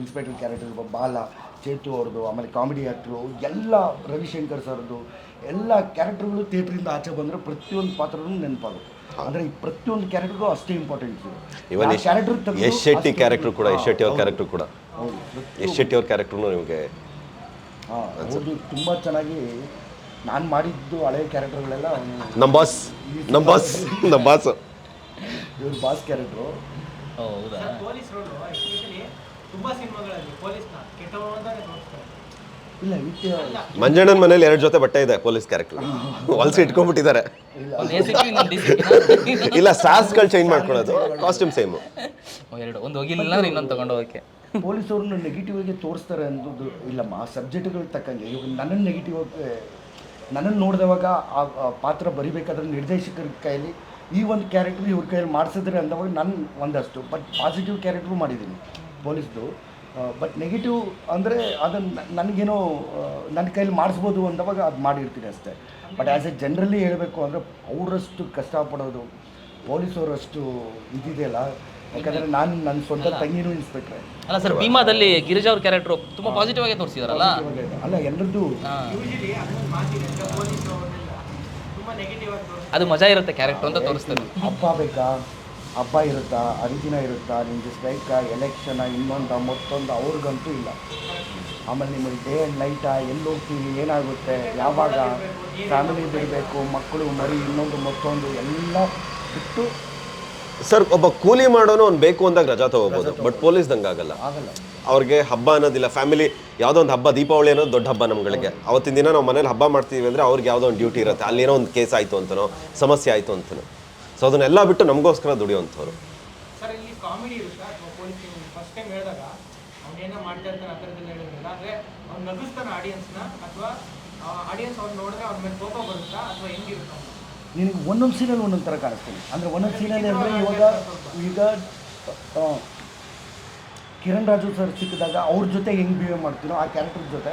ಇನ್ಸ್ಪೆಕ್ಟರ್ ಕ್ಯಾರೆಕ್ಟರ್ ಇರ್ಬೋದು ಬಾಲ ಚೇತು ಅವ್ರದ್ದು ಆಮೇಲೆ ಕಾಮಿಡಿ ಆ್ಯಕ್ಟ್ರು ಎಲ್ಲ ರವಿಶಂಕರ್ ಸರ್ದು ಎಲ್ಲ ಕ್ಯಾರೆಕ್ಟರ್ಗಳು ಥಿಯೇಟ್ರಿಂದ ಆಚೆ ಬಂದರೆ ಪ್ರತಿಯೊಂದು ಪಾತ್ರನೂ ನೆನಪಾಗುತ್ತೆ. ಅಂದರೆ ಈ ಪ್ರತಿಯೊಂದು ಕ್ಯಾರೆಕ್ಟರ್ಗೂ ಅಷ್ಟೇ important even character Yash Shetty character ಕೂಡ ಎಸ್ ಶೆಟ್ಟಿ ಅವ್ರ ಕ್ಯಾರೆಕ್ಟರ್ ಕೂಡ. ಎಸ್ ಯಶ್ ಶೆಟ್ಟಿ ಅವ್ರ ಕ್ಯಾರೆಕ್ಟರ್ನು ನಿಮಗೆ ಹಾಂ ಅವ್ರದ್ದು ತುಂಬ ಚೆನ್ನಾಗಿ ನಾನು ಮಾಡಿದ್ದು ಹಳೆ ಕ್ಯಾರೆಕ್ಟರ್ಗಳೆಲ್ಲ ನಮ್ಮ ಬಾಸ್ ನಮ್ಮ ಬಾಸ್ ನಮ್ಮ ಬಾಸ್ ಇವ್ರ ಬಾಸ್ ಕ್ಯಾರೆಕ್ಟ್ರು ಹೌದಾ? ಸರ್ ಪೊಲೀಸ್ ರೋಲ್ ಎಸ್ಪೆಷಲಿ ತುಂಬಾ ಸಿನಿಮಾಗಳಲ್ಲಿ ಪೊಲೀಸ್ನ ಕೆಟ್ಟವರು ಅಂತಾನೆ ತೋರಿಸ್ತಾರೆ. ಇಲ್ಲ ವಿತ್ ಮಂಜಣ್ಣನ ಮನೇಲಿ ಎರಡು ಜೊತೆ ಬಟ್ಟೆ ಇದೆ ಪೊಲೀಸ್ ಕ್ಯಾರೆಕ್ಟರ್. ಹೊಲ್ಸಿ ಇಟ್ಕೊಂಡ್ಬಿಟ್ಟಿದ್ದಾರೆ. ಇಲ್ಲ ಸಾಸ್ಗಳು ಚೇಂಜ್ ಮಾಡ್ಕೊಳ್ಳೋದು. ಕಾಸ್ಟ್ಯೂಮ್ ಸೇಮ್ ಎರಡು. ಒಂದು ಹೋಗಿಲ್ಲ ಅಂದ್ರೆ ಇನ್ನೊಂದು ತಗೊಂಡು ಹೋಗಕ್ಕೆ ಪೊಲೀಸವ್ರನ್ನ ನೆಗೆಟಿವ್ ಆಗಿ ತೋರಿಸ್ತಾರೆ ಅನ್ನೋದು ಇಲ್ಲಮ್ಮ. ಆ ಸಬ್ಜೆಕ್ಟ್ಗಳು ತಕ್ಕಂಗೆ. ಇವಾಗ ನನ್ನನ್ನು ನೆಗೆಟಿವ್ ಆಗಿ ನನ್ನನ್ನು ನೋಡಿದವಾಗ ಆ ಆ ಪಾತ್ರ ಬರಿಬೇಕಾದ್ರೆ ನಿರ್ದೇಶಕರ ಕೈಯಲ್ಲಿ ಈ ಒಂದು ಕ್ಯಾರೆಕ್ಟರ್ ಇವ್ರ ಕೈಯಲ್ಲಿ ಮಾಡಿಸಿದ್ರೆ ಅಂದವಾಗ ನನ್ನ ಒಂದಷ್ಟು. ಬಟ್ ಪಾಸಿಟಿವ್ ಕ್ಯಾರೆಕ್ಟ್ರು ಮಾಡಿದ್ದೀನಿ. ಪೊಲೀಸ್ದು. ಬಟ್ ನೆಗೆಟಿವ್ ಅಂದರೆ ಅದನ್ನು ನನಗೇನೋ ನನ್ನ ಕೈಯಲ್ಲಿ ಮಾಡಿಸ್ಬೋದು ಅಂದವಾಗ ಅದು ಮಾಡಿರ್ತೀನಿ ಅಷ್ಟೇ. ಬಟ್ ಆ್ಯಸ್ ಎ ಜನರಲಿ ಹೇಳಬೇಕು ಅಂದರೆ ಅವರಷ್ಟು ಕಷ್ಟಪಡೋದು ಪೊಲೀಸವರಷ್ಟು ಇದಿದೆಯಲ್ಲ? ಯಾಕಂದರೆ ನಾನು ನನ್ನ ಸ್ವಂತ ತಂಗಿನೂ ಇನ್ಸ್ಪೆಕ್ಟ್ರೆ. ಅಲ್ಲ ಸರ್ ಭೀಮಾದಲ್ಲಿ ಗಿರಿಜಾ ಅವ್ರ ಕ್ಯಾರೆಕ್ಟರ್ ತುಂಬ ಪಾಸಿಟಿವ್ ಆಗಿ ತೋರಿಸಿದಾರಲ್ಲ ಅಲ್ಲ ಎಲ್ಲರದ್ದು ಅದು ಮಜಾ ಇರುತ್ತೆ ಕ್ಯಾರೆಕ್ಟರ್ ಅಂತ ತೋರಿಸ್ತಾರೆ. ಅಪ್ಪ ಬೇಕಾ? ಹಬ್ಬ ಇರುತ್ತಾ ಹರಿದಿನ ಇರುತ್ತಾ ನಿಮ್ಮದು ಸ್ಟ್ರೈಕಾ ಎಲೆಕ್ಷನ ಇನ್ನೊಂದು ಮತ್ತೊಂದು ಅವ್ರಿಗಂತೂ ಇಲ್ಲ. ಆಮೇಲೆ ನಿಮಗೆ ಡೇ ಆ್ಯಂಡ್ ನೈಟಾ ಎಲ್ಲಿ ಹೋಗ್ತೀವಿ ಏನಾಗುತ್ತೆ ಯಾವಾಗ ಫ್ಯಾಮಿಲಿ ಬಿಡಬೇಕು ಮಕ್ಕಳು ಮರಿ ಇನ್ನೊಂದು ಮತ್ತೊಂದು ಎಲ್ಲ ಬಿಟ್ಟು ಸರ್ ಒಬ್ಬ ಕೂಲಿ ಮಾಡೋನು ಅವ್ನು ಬೇಕು ಅಂದಾಗ ರಜಾ ತಗೋಬೋದು ಬಟ್ ಪೊಲೀಸ್ ಆಗಲ್ಲ. ಆಗಲ್ಲ. ಅವ್ರಿಗೆ ಹಬ್ಬ ಅನ್ನೋದಿಲ್ಲ ಫ್ಯಾಮಿಲಿ ಯಾವುದೋ ಒಂದು ಹಬ್ಬ ದೀಪಾವಳಿ ಅನ್ನೋದು ದೊಡ್ಡ ಹಬ್ಬ ನಮ್ಗಳಿಗೆ. ಅವತ್ತಿನ ದಿನ ನಾವು ಮನೇಲಿ ಹಬ್ಬ ಮಾಡ್ತೀವಿ ಅಂದರೆ ಅವ್ರಿಗೆ ಯಾವುದೋ ಒಂದು ಡ್ಯೂಟಿ ಇರುತ್ತೆ. ಅಲ್ಲಿ ಏನೋ ಒಂದು ಕೇಸ್ ಆಯಿತು ಅಂತನೋ ಸಮಸ್ಯೆ ಆಯಿತು ಅಂತನೋ. ಸೊ ಅದನ್ನೆಲ್ಲ ಬಿಟ್ಟು ನಮಗೋಸ್ಕರ ದುಡಿಯುವಂಥವ್ರು. ಸರ್ ಇಲ್ಲಿ ಕಾಮಿಡಿ ಇರುತ್ತಾ ಅಥವಾ ಫಸ್ಟ್ ಟೈಮ್ ಹೇಳಿದಾಗ ಅವನೇನೋ ಮಾಡ್ತಾ ಇರ್ತಾನೆ ಆ ಥರದ್ದೆಲ್ಲ ಹೇಳಿದ್ರಲ್ಲ ಅಂದರೆ ಅವ್ನು ನಗಿಸ್ತಾನೆ ಆಡಿಯನ್ಸ್ನ ಅಥವಾ ಆಡಿಯನ್ಸ್ ಅವ್ನು ನೋಡಿದ್ರೆ ಅವ್ನ ಮೇಲೆ ಕೋಪ ಬರುತ್ತಾ? ಅಥವಾ ಹೆಂಗಿರುತ್ತೆ ಅವ್ನು? ನಿನಗೆ ಒಂದೊಂದು ಸೀನಲ್ಲಿ ಒಂದೊಂದು ಥರ ಕಾಣಿಸ್ತೀನಿ. ಅಂದರೆ ಒಂದೊಂದು ಸೀನಲ್ಲಿ ಅಂದರೆ ಇವಾಗ ಈಗ ಕಿರಣ್ ರಾಜು ಸರ್ ಸಿಕ್ಕಿದಾಗ ಅವ್ರ ಜೊತೆ ಹೆಂಗೆ ಬಿಹೇವ್ ಮಾಡ್ತೀನೋ ಆ ಕ್ಯಾರೆಕ್ಟರ್ ಜೊತೆ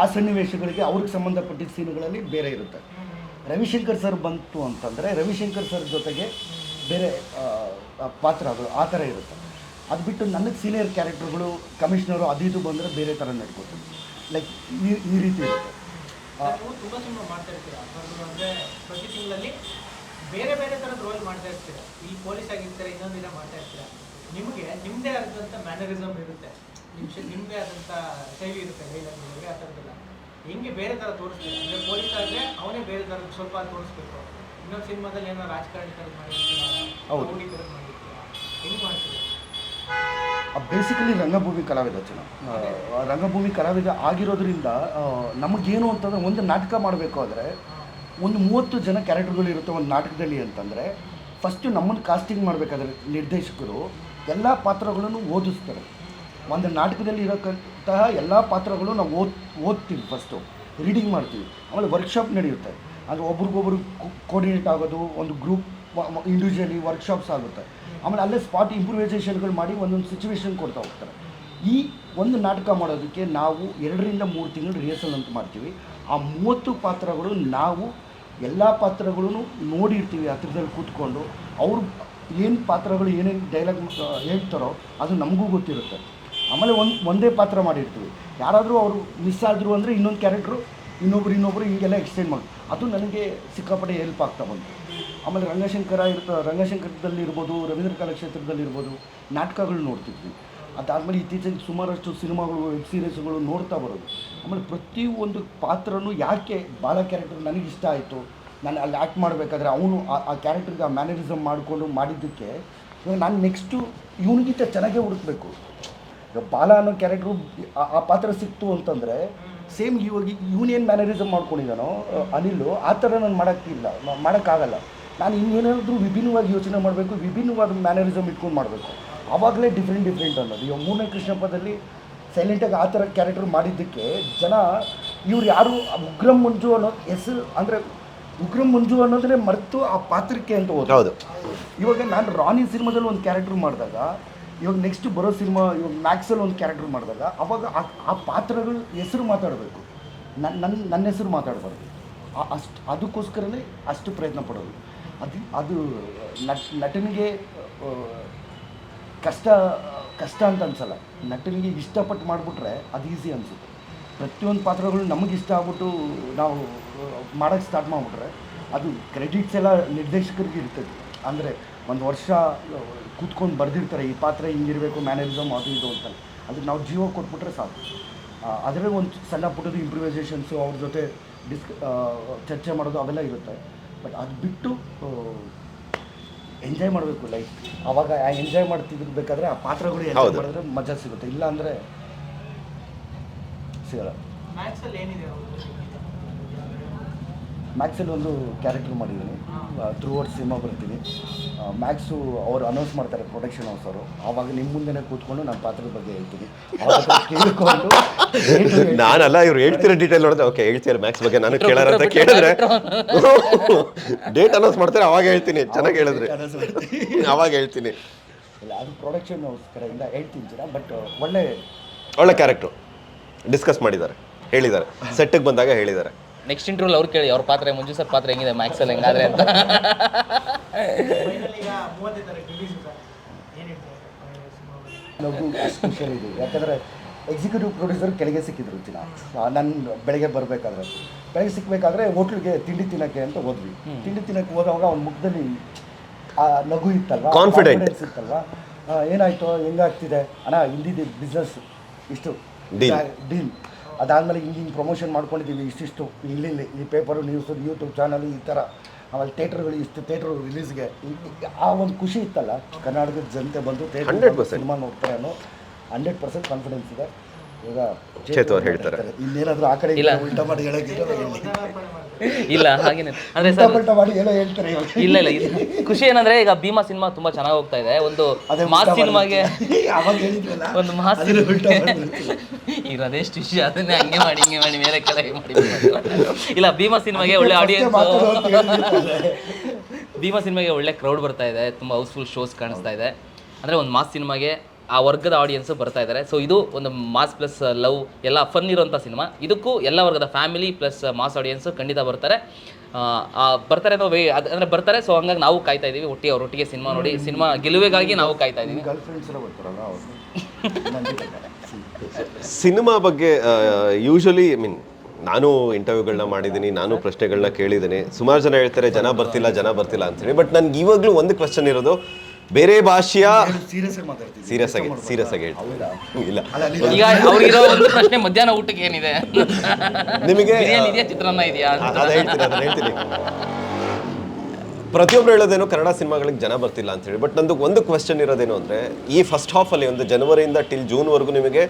ಆ ಸನ್ನಿವೇಶಗಳಿಗೆ ಅವ್ರಿಗೆ ಸಂಬಂಧಪಟ್ಟಿದ್ದ ಸೀನ್ಗಳಲ್ಲಿ ಬೇರೆ ಇರುತ್ತೆ. ರವಿಶಂಕರ್ ಸರ್ ಬಂತು ಅಂತಂದರೆ ರವಿಶಂಕರ್ ಸರ್ ಜೊತೆಗೆ ಬೇರೆ ಪಾತ್ರಗಳು ಆ ಥರ ಇರುತ್ತೆ. ಅದು ಬಿಟ್ಟು ನನಗೆ ಸೀನಿಯರ್ ಕ್ಯಾರೆಕ್ಟರ್ಗಳು ಕಮಿಷನರು ಅದು ಇದು ಬಂದರೆ ಬೇರೆ ಥರ ನಡ್ಕೋತೀನಿ ಲೈಕ್ ಈ ಈ ರೀತಿ ಇರುತ್ತೆ. ಬೇರೆ ಬೇರೆ ಥರದ ರೋಲ್ ಮಾಡ್ತಾ ಇರ್ತೀರಾ? ಈ ಪೊಲೀಸ್ ಆಗಿರ್ತಾರೆ, ಇನ್ನೊಂದು ದಿನ ಮಾಡ್ತಾ ಇರ್ತೀರ? ನಿಮಗೆ ನಿಮ್ಮದೇ ಆದಂಥ ಮ್ಯಾನರಿಸಮ್ ಇರುತ್ತೆ. ನಿಮ್ಮ ನಿಮ್ಮದೇ ಆದಂಥ ಶೈಲಿ ಇರುತ್ತೆ ಆ ಥರದ್ದೆಲ್ಲ ಹೆಂಗೆ ಬೇರೆ ಥರ ತೋರಿಸ್ಬೇಕು. ಅಂದರೆ ಪೊಲೀಸ್ ಆದರೆ ಅವನೇ ಬೇರೆ ಥರ ಸ್ವಲ್ಪ ತೋರಿಸ್ಬೇಕು. ಇನ್ನೊಂದು ಸಿನಿಮಾದಲ್ಲಿ ಏನೋ ರಾಜಕಾರಣಿ ಥರದ್ದು ಥರದ್ದು ಮಾಡಿರ್ತೀರಾ? ಹೆಂಗೆ ಮಾಡ್ತೀರಾ? ಬೇಸಿಕಲಿ ರಂಗಭೂಮಿ ಕಲಾವಿದ ಚೆನ್ನ ರಂಗಭೂಮಿ ಕಲಾವಿದ ಆಗಿರೋದ್ರಿಂದ ನಮಗೇನು ಅಂತಂದರೆ ಒಂದು ನಾಟಕ ಮಾಡಬೇಕು ಆದರೆ ಒಂದು ಮೂವತ್ತು ಜನ ಕ್ಯಾರೆಕ್ಟರ್ಗಳು ಇರುತ್ತೆ ಒಂದು ನಾಟಕದಲ್ಲಿ ಅಂತಂದರೆ ಫಸ್ಟು ನಮ್ಮನ್ನು ಕಾಸ್ಟಿಂಗ್ ಮಾಡಬೇಕಾದ್ರೆ ನಿರ್ದೇಶಕರು ಎಲ್ಲ ಪಾತ್ರಗಳನ್ನು ಓದಿಸ್ತಾರೆ. ಒಂದು ನಾಟಕದಲ್ಲಿ ಇರೋಕ್ಕಂತಹ ಎಲ್ಲ ಪಾತ್ರಗಳು ನಾವು ಓದ್, ಓದ್ತೀವಿ ಫಸ್ಟು ರೀಡಿಂಗ್ ಮಾಡ್ತೀವಿ. ಆಮೇಲೆ ವರ್ಕ್ಶಾಪ್ ನಡೆಯುತ್ತೆ. ಅಂದರೆ ಒಬ್ರಿಗೊಬ್ರು ಕೋರ್ಡಿನೇಟ್ ಆಗೋದು, ಒಂದು ಗ್ರೂಪ್ ಇಂಡಿವಿಜುವಲಿ ವರ್ಕ್ಶಾಪ್ಸ್ ಆಗುತ್ತೆ. ಆಮೇಲೆ ಅಲ್ಲೇ ಸ್ಪಾಟ್ ಇಂಪ್ರೂವೈಸೇಷನ್ಗಳು ಮಾಡಿ ಒಂದೊಂದು ಸಿಚುವೇಶನ್ ಕೊಡ್ತಾ ಹೋಗ್ತಾರೆ. ಈ ಒಂದು ನಾಟಕ ಮಾಡೋದಕ್ಕೆ ನಾವು ಎರಡರಿಂದ ಮೂರು ತಿಂಗಳು ರಿಹರ್ಸಲ್ ಅಂತ ಮಾಡ್ತೀವಿ. ಆ ಮೂವತ್ತು ಪಾತ್ರಗಳು ನಾವು ಎಲ್ಲ ಪಾತ್ರಗಳನ್ನು ನೋಡಿರ್ತೀವಿ ಹತ್ರದಲ್ಲಿ ಕೂತ್ಕೊಂಡು. ಅವ್ರು ಏನು ಪಾತ್ರಗಳು ಏನೇನು ಡೈಲಾಗ್ ಹೇಳ್ತಾರೋ ಅದು ನಮಗೂ ಗೊತ್ತಿರುತ್ತೆ. ಆಮೇಲೆ ಒಂದು ಒಂದೇ ಪಾತ್ರ ಮಾಡಿರ್ತೀವಿ. ಯಾರಾದರೂ ಅವರು ಮಿಸ್ ಆದರು ಅಂದರೆ ಇನ್ನೊಂದು ಕ್ಯಾರೆಕ್ಟ್ರು ಇನ್ನೊಬ್ರು ಇನ್ನೊಬ್ರು ಹೀಗೆಲ್ಲ ಎಕ್ಸ್ಟೆಂಡ್ ಮಾಡಿ. ಅದು ನನಗೆ ಸಿಕ್ಕಾಪಟ್ಟೆ ಹೆಲ್ಪ್ ಆಗ್ತಾ ಬಂತು. ಆಮೇಲೆ ರಂಗಶಂಕರ ಇರ್ತ, ರಂಗಶಂಕರದಲ್ಲಿ ಇರ್ಬೋದು, ರವೀಂದ್ರ ಕಲಾಕ್ಷೇತ್ರದಲ್ಲಿರ್ಬೋದು ನಾಟಕಗಳು ನೋಡ್ತಿದ್ವಿ. ಅದಾದಮೇಲೆ ಇತ್ತೀಚೆಗೆ ಸುಮಾರಷ್ಟು ಸಿನಿಮಾಗಳು ವೆಬ್ ಸೀರೀಸ್ಗಳು ನೋಡ್ತಾ ಬರೋದು. ಆಮೇಲೆ ಪ್ರತಿಯೊಂದು ಪಾತ್ರನೂ ಯಾಕೆ ಭಾಳ ಕ್ಯಾರೆಕ್ಟರ್ ನನಗೆ ಇಷ್ಟ ಆಯಿತು, ನಾನು ಅಲ್ಲಿ ಆ್ಯಕ್ಟ್ ಮಾಡಬೇಕಾದ್ರೆ ಅವನು ಆ ಕ್ಯಾರೆಕ್ಟರ್ಗೆ ಆ ಮ್ಯಾನರಿಸಮ್ ಮಾಡಿಕೊಂಡು ಮಾಡಿದ್ದಕ್ಕೆ ನಾನು ನೆಕ್ಸ್ಟು ಇವನಿಗಿಂತ ಚೆನ್ನಾಗೇ ಹುಡುಕ್ಬೇಕು. ಬಾಲ ಅನ್ನೋ ಕ್ಯಾರೆಕ್ಟ್ರು ಆ- ಪಾತ್ರ ಸಿಕ್ತು ಅಂತಂದರೆ ಸೇಮ್ ಇವಾಗ ಯೂನಿಯನ್ ಮ್ಯಾನರಿಸಮ್ ಮಾಡ್ಕೊಂಡಿದ್ದಾನೋ ಅನಿಲು ಆ ಥರ ನಾನು ಮಾಡೋಕ್ಕಿಲ್ಲ ಮಾಡೋಕ್ಕಾಗಲ್ಲ. ನಾನು ಇನ್ನೇನಾದರೂ ವಿಭಿನ್ನವಾಗಿ ಯೋಚನೆ ಮಾಡಬೇಕು ವಿಭಿನ್ನವಾದ ಮ್ಯಾನರಿಸಮ್ ಇಟ್ಕೊಂಡು ಮಾಡಬೇಕು. ಆವಾಗಲೇ ಡಿಫ್ರೆಂಟ್ ಡಿಫ್ರೆಂಟ್ ಅನ್ನೋದು. ಇವಾಗ ಮೂರನೇ ಕೃಷ್ಣಪ್ಪದಲ್ಲಿ ಸೈಲೆಂಟಾಗಿ ಆ ಥರ ಕ್ಯಾರೆಕ್ಟರ್ ಮಾಡಿದ್ದಕ್ಕೆ ಜನ ಇವ್ರು ಯಾರು ಉಗ್ರಂ ಮಂಜು ಅನ್ನೋ ಹೆಸರು ಅಂದರೆ ಉಗ್ರಂ ಮಂಜು ಅನ್ನೋದ್ರೆ ಮರೆತು ಆ ಪಾತ್ರಕ್ಕೆ ಅಂತ ಹೋದ ಹೌದು. ಇವಾಗ ನಾನು ರಾಣಿ ಸಿನಿಮಾದಲ್ಲಿ ಒಂದು ಕ್ಯಾರೆಕ್ಟರ್ ಮಾಡಿದಾಗ ಇವಾಗ ನೆಕ್ಸ್ಟ್ ಬರೋ ಸಿನಿಮಾ ಇವಾಗ ಮ್ಯಾಕ್ಸಲ್ಲಿ ಒಂದು ಕ್ಯಾರೆಕ್ಟರ್ ಮಾಡಿದಾಗ ಅವಾಗ ಆ ಪಾತ್ರಗಳ ಹೆಸರು ಮಾತಾಡಬೇಕು. ನನ್ನ ನನ್ನ ನನ್ನ ಹೆಸರು ಮಾತಾಡಬಾರ್ದು. ಅಷ್ಟು ಅದಕ್ಕೋಸ್ಕರನೇ ಅಷ್ಟು ಪ್ರಯತ್ನ ಪಡೋದು. ಅದು ಅದು ನಟ್ ನಟನಿಗೆ ಕಷ್ಟ ಕಷ್ಟ ಅಂತ ಅನ್ಸಲ್ಲ. ನಟನಿಗೆ ಇಷ್ಟಪಟ್ಟು ಮಾಡಿಬಿಟ್ರೆ ಅದು ಈಸಿ ಅನಿಸುತ್ತೆ. ಪ್ರತಿಯೊಂದು ಪಾತ್ರಗಳು ನಮಗೆ ಇಷ್ಟ ಆಗ್ಬಿಟ್ಟು ನಾವು ಮಾಡೋಕ್ಕೆ ಸ್ಟಾರ್ಟ್ ಮಾಡಿಬಿಟ್ರೆ ಅದು ಕ್ರೆಡಿಟ್ಸ್ ಎಲ್ಲ ನಿರ್ದೇಶಕರಿಗೆ ಇರ್ತದೆ. ಅಂದರೆ ಒಂದು ವರ್ಷ ಕೂತ್ಕೊಂಡು ಬರೆದಿರ್ತಾರೆ ಈ ಪಾತ್ರ ಹಿಂಗಿರಬೇಕು ಮ್ಯಾನರಿಸಮ್ ಅದು ಇದು ಅಂತ ಅದಕ್ಕೆ ನಾವು ಜೀವ ಕೊಟ್ಬಿಟ್ರೆ ಸಾಕು. ಅದರಲ್ಲಿ ಒಂದು ಸಣ್ಣ ಪುಟ್ಟದ ಇಂಪ್ರೂವೈಸೇಷನ್ಸು ಅವ್ರ ಜೊತೆ ಡಿಸ್ಕ ಚರ್ಚೆ ಮಾಡೋದು ಅವೆಲ್ಲ ಇರುತ್ತೆ. ಬಟ್ ಅದು ಬಿಟ್ಟು ಎಂಜಾಯ್ ಮಾಡಬೇಕು ಲೈಫ್ ಅವಾಗ ಎಂಜಾಯ್ ಮಾಡ್ತಿರ್ಬೇಕಾದ್ರೆ ಆ ಪಾತ್ರಗಳು ಎಂಜಾಯ್. ಮಾಡಿದ್ರೆ ಮಜಾ ಸಿಗುತ್ತೆ. ಇಲ್ಲ ಅಂದರೆ ಸಿಗಲ್ಲ ಮ್ಯಾಥ್ಸಲ್ಲಿ ಏನಿದೆ ಅವ್ರದ್ದು? ಮ್ಯಾಕ್ಸಲ್ಲಿ ಒಂದು ಕ್ಯಾರೆಕ್ಟರ್ ಮಾಡಿದ್ದೀನಿ. ತ್ರೂ ಔಟ್ ಸಿನಿಮಾ ಬರ್ತೀನಿ. ಮ್ಯಾಕ್ಸು ಅವ್ರು ಅನೌನ್ಸ್ ಮಾಡ್ತಾರೆ ಪ್ರೊಡಕ್ಷನ್ ಹೌಸ್ ಅವರು. ಆವಾಗ ನಿಮ್ಮ ಮುಂದೆನೇ ಕೂತ್ಕೊಂಡು ನಾನು ಪಾತ್ರದ ಬಗ್ಗೆ ಹೇಳ್ತೀನಿ. ಕೇಳಿಕೊಂಡು ನಾನಲ್ಲ ಇವ್ರು ಹೇಳ್ತಿರೋ ಡೀಟೇಲ್ ನೋಡಿದ್ರೆ ಓಕೆ ಹೇಳ್ತೀರ ಮ್ಯಾಕ್ಸ್ ಬಗ್ಗೆ ನಾನು ಕೇಳೋರಂತ ಅಂತ ಕೇಳಿದ್ರೆ. ಡೇಟ್ ಅನೌನ್ಸ್ ಮಾಡ್ತಾರೆ ಅವಾಗ ಹೇಳ್ತೀನಿ. ಚೆನ್ನಾಗಿ ಹೇಳಿದ್ರೆ. ಅವಾಗ ಹೇಳ್ತೀನಿ. ಇಲ್ಲ ಅದು ಪ್ರೊಡಕ್ಷನ್ ಹೌಸ್ ಕಡೆಯಿಂದ ಹೇಳ್ತೀನಿ ಜನ ಬಟ್ ಒಳ್ಳೆ ಒಳ್ಳೆ ಕ್ಯಾರೆಕ್ಟ್ರು ಡಿಸ್ಕಸ್ ಮಾಡಿದ್ದಾರೆ. ಹೇಳಿದ್ದಾರೆ. ಸೆಟ್ಟಿಗೆ ಬಂದಾಗ ಹೇಳಿದ್ದಾರೆ. ನೆಕ್ಸ್ಟ್ ಇಂಟರ್ವ್ಯೂಲ್ ಅವ್ರು ಕೇಳಿ ಅವ್ರ ಪಾತ್ರ ಮಂಜು ಸರ್ ಪಾತ್ರ ಹೆಂಗಿದೆ ಮ್ಯಾಕ್ಸಲ್ಲಿ ಹೆಂಗಾದ್ರೆ ಅಂತ. ಯಾಕಂದರೆ ಎಕ್ಸಿಕ್ಯೂಟಿವ್ ಪ್ರೊಡ್ಯೂಸರ್ ಕೆಳಗೆ ಸಿಕ್ಕಿದ್ರು ಚಿನ್ನ ನಾನು ಬೆಳಗ್ಗೆ ಬರಬೇಕಾದ್ರೆ. ಬೆಳಗ್ಗೆ ಸಿಕ್ಕಬೇಕಾದ್ರೆ ಹೋಟ್ಲಿಗೆ ತಿಂಡಿ ತಿನ್ನಕ್ಕೆ ಅಂತ ಹೋದ್ವಿ. ತಿಂಡಿ ತಿನ್ನಕ್ಕೆ ಹೋದಾಗ ಅವ್ನ ಮುಖದಲ್ಲಿ ಆ ನಗು ಇತ್ತಲ್ವಾ? ಕಾನ್ಫಿಡೆನ್ಸ್ ಇತ್ತಲ್ವಾ? ಏನಾಯಿತು? ಹೆಂಗಾಗ್ತಿದೆ? ಅಣ್ಣ ಹಿಂದಿದ್ದು ಬಿಸ್ನೆಸ್ ಇಷ್ಟು. ಡೀಲ್ ಅದಾದಮೇಲೆ ಹಿಂಗೆ ಹಿಂಗೆ ಪ್ರಮೋಷನ್ ಮಾಡ್ಕೊಂಡಿದ್ದೀವಿ ಇಷ್ಟಿಷ್ಟು ಇಲ್ಲಿ ಈ ಪೇಪರು ನ್ಯೂಸು ಯೂಟ್ಯೂಬ್ ಚಾನಲ್ ಈ ಥರ ಆಮೇಲೆ ಥೇಟ್ರ್ಗಳು ಇಷ್ಟು ಥೇಟ್ರ್ ರಿಲೀಸ್ಗೆ ಆ ಒಂದು ಖುಷಿ ಇತ್ತಲ್ಲ ಕರ್ನಾಟಕದ ಜನತೆ ಬಂದು 100%. ಸಿನಿಮಾ ನೋಡ್ತಾರೆ ಅನ್ನೋ ಹಂಡ್ರೆಡ್ ಪರ್ಸೆಂಟ್ ಕಾನ್ಫಿಡೆನ್ಸ್ ಇದೆ ಈಗ ಚೇತು ಅವ್ರು ಹೇಳ್ತಾರೆ. ಇನ್ನೇನಾದರೂ ಆ ಕಡೆ ಇಲ್ಲ. ಉಲ್ಟಾ ಮಾಡಿ ಹೇಳೋಕ್ಕಿಲ್ಲ ಹೇಳಿ ಪದಾರ್ಪಣೆ ಮಾಡ್ತಾರೆ ಇಲ್ಲ ಹಾಗೇನೆ. ಅಂದ್ರೆ ಸರ್ ಇಲ್ಲ ಇಲ್ಲ ಇದು ಖುಷಿ ಏನಂದ್ರೆ ಈಗ ಭೀಮಾ ಸಿನಿಮಾ ತುಂಬಾ ಚೆನ್ನಾಗಿ ಹೋಗ್ತಾ ಇದೆ. ಒಂದು ಮಾಸ್ ಸಿನಿಮಾಗೆ ಒಂದು ಮಾಸ್ ಈಗ ಅದೆಷ್ಟು ವಿಷಯ ಅದನ್ನೇ ಹಂಗೆ ಮಾಡಿ ಹಿಂಗೆ ಮಾಡಿ ಮೇಲೆ ಕೆಳಗೆ ಮಾಡಿ ಇಲ್ಲ ಭೀಮಾ ಸಿನಿಮಾಗೆ ಒಳ್ಳೆ ಆಡಿಯನ್ಸ್. ಭೀಮಾ ಸಿನಿಮಾಗೆ ಒಳ್ಳೆ ಕ್ರೌಡ್ ಬರ್ತಾ ಇದೆ. ತುಂಬಾ ಹೌಸ್ಫುಲ್ ಶೋಸ್ ಕಾಣಿಸ್ತಾ ಇದೆ. ಅಂದ್ರೆ ಒಂದು ಮಾಸ್ ಸಿನಿಮಾಗೆ ಆ ವರ್ಗದ ಆಡಿಯನ್ಸು ಬರ್ತಾ ಇದ್ದಾರೆ ಸೊ ಇದು ಒಂದು ಮಾಸ್ ಪ್ಲಸ್ ಲವ್ ಎಲ್ಲ ಫನ್ ಇರುವಂಥ ಸಿನಿಮಾ ಇದಕ್ಕೂ ಎಲ್ಲ ವರ್ಗದ ಫ್ಯಾಮಿಲಿ ಪ್ಲಸ್ ಮಾಸ್ ಆಡಿಯನ್ಸು ಖಂಡಿತ ಬರ್ತಾರೆ. ಬರ್ತಾರೆ ಅನ್ನೋ ವೇ ಅದು ಅಂದರೆ ಬರ್ತಾರೆ. ಸೊ ಹಂಗಾಗಿ ನಾವು ಕಾಯ್ತಾ ಇದ್ದೀವಿ ಒಟ್ಟಿಗೆ ಅವರೊಟ್ಟಿಗೆ ಸಿನಿಮಾ ನೋಡಿ ಸಿನಿಮಾ ಗೆಲುವಿಗಾಗಿ ನಾವು ಕಾಯ್ತಾ ಇದ್ದೀವಿ ನಿಮ್ಮ ಗರ್ಲ್ ಫ್ರೆಂಡ್ಸ್ ಎಲ್ಲ ಬರ್ತಾರಲ್ಲ ಅವರು? ಸಿನಿಮಾ ಬಗ್ಗೆ ಯೂಶಲಿ ಐ ಮೀನ್ ನಾನು ಇಂಟರ್ವ್ಯೂಗಳನ್ನ ಮಾಡಿದ್ದೀನಿ ನಾನು ಪ್ರಶ್ನೆಗಳನ್ನ ಕೇಳಿದ್ದೀನಿ. ಸುಮಾರು ಜನ ಹೇಳ್ತಾರೆ ಜನ ಬರ್ತಿಲ್ಲ ಜನ ಬರ್ತಿಲ್ಲ ಅಂತೇಳಿ ಬಟ್ ನನಗೆ ಇವಾಗಲೂ ಒಂದು ಕ್ವಶನ್ ಇರೋದು ಬೇರೆ ಭಾಷೆಯ ಸೀರಿಯಸ್ ಆಗಿ ಸೀರಿಯಸ್ ಆಗಿ ಸೀರಿಯಸ್ ಆಗಿ ಹೇಳ್ತೀನಿ. ಇಲ್ಲ. ಈಗ ಅವ್ರಿಗಿರೋ ಒಂದು ಪ್ರಶ್ನೆ ಮಧ್ಯಾಹ್ನ ಊಟಕ್ಕೆ ಏನಿದೆ? ನಿಮಗೆ ಬಿರಿಯಾನಿ ಇದೆಯಾ ಚಿತ್ರಾನ್ನ ಇದೆಯಾ ಅಂತ. ಅದ ಹೇಳ್ತೀನಿ ಅದನ್ನ ಹೇಳ್ತೀನಿ. ಪ್ರತಿಯೊಬ್ರು ಹೇಳೋದೇನು ಕನ್ನಡ ಸಿನಿಮಾಗಳಿಗೆ ಜನ ಬರ್ತಿಲ್ಲ ಅಂತ ಹೇಳಿ. ಬಟ್ ನಂದು ಒಂದು ಕ್ವೆಶನ್ ಇರೋದೇನು ಅಂದರೆ ಈ ಫಸ್ಟ್ ಹಾಫ್ ಅಲ್ಲಿ ಒಂದು ಜನವರಿಯಿಂದ ಟಿಲ್ ಜೂನ್ವರೆಗೂ ನಿಮಗೆ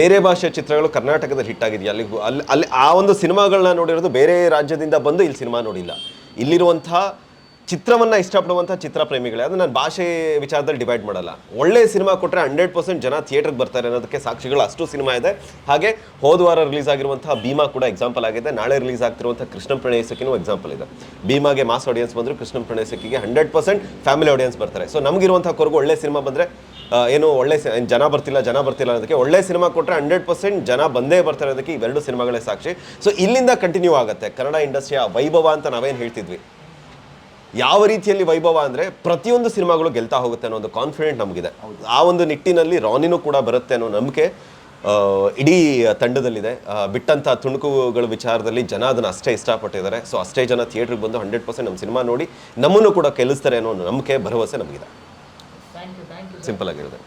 ಬೇರೆ ಭಾಷೆಯ ಚಿತ್ರಗಳು ಕರ್ನಾಟಕದಲ್ಲಿ ಹಿಟ್ ಆಗಿದೆಯಾ? ಅಲ್ಲಿ ಅಲ್ಲಿ ಅಲ್ಲಿ ಆ ಒಂದು ಸಿನಿಮಾಗಳನ್ನ ನೋಡಿರೋದು ಬೇರೆ ರಾಜ್ಯದಿಂದ ಬಂದು ಇಲ್ಲಿ ಸಿನಿಮಾ ನೋಡಿಲ್ಲ. ಇಲ್ಲಿರುವಂಥ ಚಿತ್ರವನ್ನು ಇಷ್ಟಪಡುವಂಥ ಚಿತ್ರ ಪ್ರೇಮಿಗಳೇ ಅದು ನಾನು ಭಾಷೆ ವಿಚಾರದಲ್ಲಿ ಡಿವೈಡ್ ಮಾಡಲ್ಲ. ಒಳ್ಳೆ ಸಿನಿಮಾ ಕೊಟ್ಟರೆ ಹಂಡ್ರೆಡ್ ಪರ್ಸೆಂಟ್ ಜನ ಥಿಯೇಟರ್ಗೆ ಬರ್ತಾರೆ ಅನ್ನೋದಕ್ಕೆ ಸಾಕ್ಷಿಗಳು ಅಷ್ಟು ಸಿನಿಮಾ ಇದೆ. ಹಾಗೆ ಹೋದ ವಾರ ರಿಲೀಸ್ ಆಗಿರುವಂಥ ಭೀಮಾ ಕೂಡ ಎಕ್ಸಾಂಪಲ್ ಆಗಿದೆ. ನಾಳೆ ರಿಲೀಸ್ ಆಗ್ತಿರುವಂಥ ಕೃಷ್ಣ ಪ್ರಣಯಸಕ್ಕಿನೂ ಎಕ್ಸಾಂಪಲ್ ಇದೆ. ಭೀಮಾಗೆ ಮಾಸ್ ಆಡಿಯನ್ಸ್ ಬಂದರೂ ಕೃಷ್ಣ ಪ್ರಣಯಸಕ್ಕಿಗೆ ಹಂಡ್ರೆಡ್ ಪರ್ಸೆಂಟ್ ಫ್ಯಾಮಿಲಿ ಆಡಿಯನ್ಸ್ ಬರ್ತಾರೆ. ಸೊ ನಮಗಿರುವಂಥ ಕೊರಗು ಒಳ್ಳೆ ಸಿನಿಮಾ ಬಂದರೆ ಏನು ಒಳ್ಳೆ ಜನ ಬರ್ತಿಲ್ಲ ಜನ ಬರ್ತಿಲ್ಲ ಅನ್ನೋದಕ್ಕೆ ಒಳ್ಳೆ ಸಿನಿಮಾ ಕೊಟ್ಟರೆ ಹಂಡ್ರೆಡ್ ಪರ್ಸೆಂಟ್ ಜನ ಬಂದೇ ಬರ್ತಾರೆ ಅನ್ನೋದಕ್ಕೆ ಇವೆರಡು ಸಿನಿಮಾಗಳೇ ಸಾಕ್ಷಿ. ಸೊ ಇಲ್ಲಿಂದ ಕಂಟಿನ್ಯೂ ಆಗುತ್ತೆ. ಕನ್ನಡ ಇಂಡಸ್ಟ್ರಿಯ ವೈಭವ ಅಂತ ನಾವೇನು ಹೇಳ್ತಿದ್ವಿ. ಯಾವ ರೀತಿಯಲ್ಲಿ ವೈಭವ ಅಂದರೆ ಪ್ರತಿಯೊಂದು ಸಿನಿಮಾಗಳು ಗೆಲ್ತಾ ಹೋಗುತ್ತೆ ಅನ್ನೋ ಒಂದು ಕಾನ್ಫಿಡೆಂಟ್ ನಮಗಿದೆ. ಆ ಒಂದು ನಿಟ್ಟಿನಲ್ಲಿ ರಾನಿನೂ ಕೂಡ ಬರುತ್ತೆ ಅನ್ನೋ ನಂಬಿಕೆ ಆ, ಇಡೀ ತಂಡದಲ್ಲಿದೆ. ಆ, ಬಿಟ್ಟಂಥ ತುಣುಕುಗಳ ವಿಚಾರದಲ್ಲಿ ಜನ ಅದನ್ನು ಅಷ್ಟೇ ಇಷ್ಟಪಟ್ಟಿದ್ದಾರೆ. ಸೊ ಅಷ್ಟೇ ಜನ ಥಿಯೇಟ್ರಿಗೆ ಬಂದು ಹಂಡ್ರೆಡ್ ಪರ್ಸೆಂಟ್ ನಮ್ಮ ಸಿನಿಮಾ ನೋಡಿ ನಮ್ಮನ್ನು ಕೂಡ ಗೆಲ್ಲಿಸ್ತಾರೆ ಅನ್ನೋ ಒಂದು ನಂಬಿಕೆ ಭರವಸೆ ನಮಗಿದೆ. ಸಿಂಪಲ್ ಆಗಿರುತ್ತೆ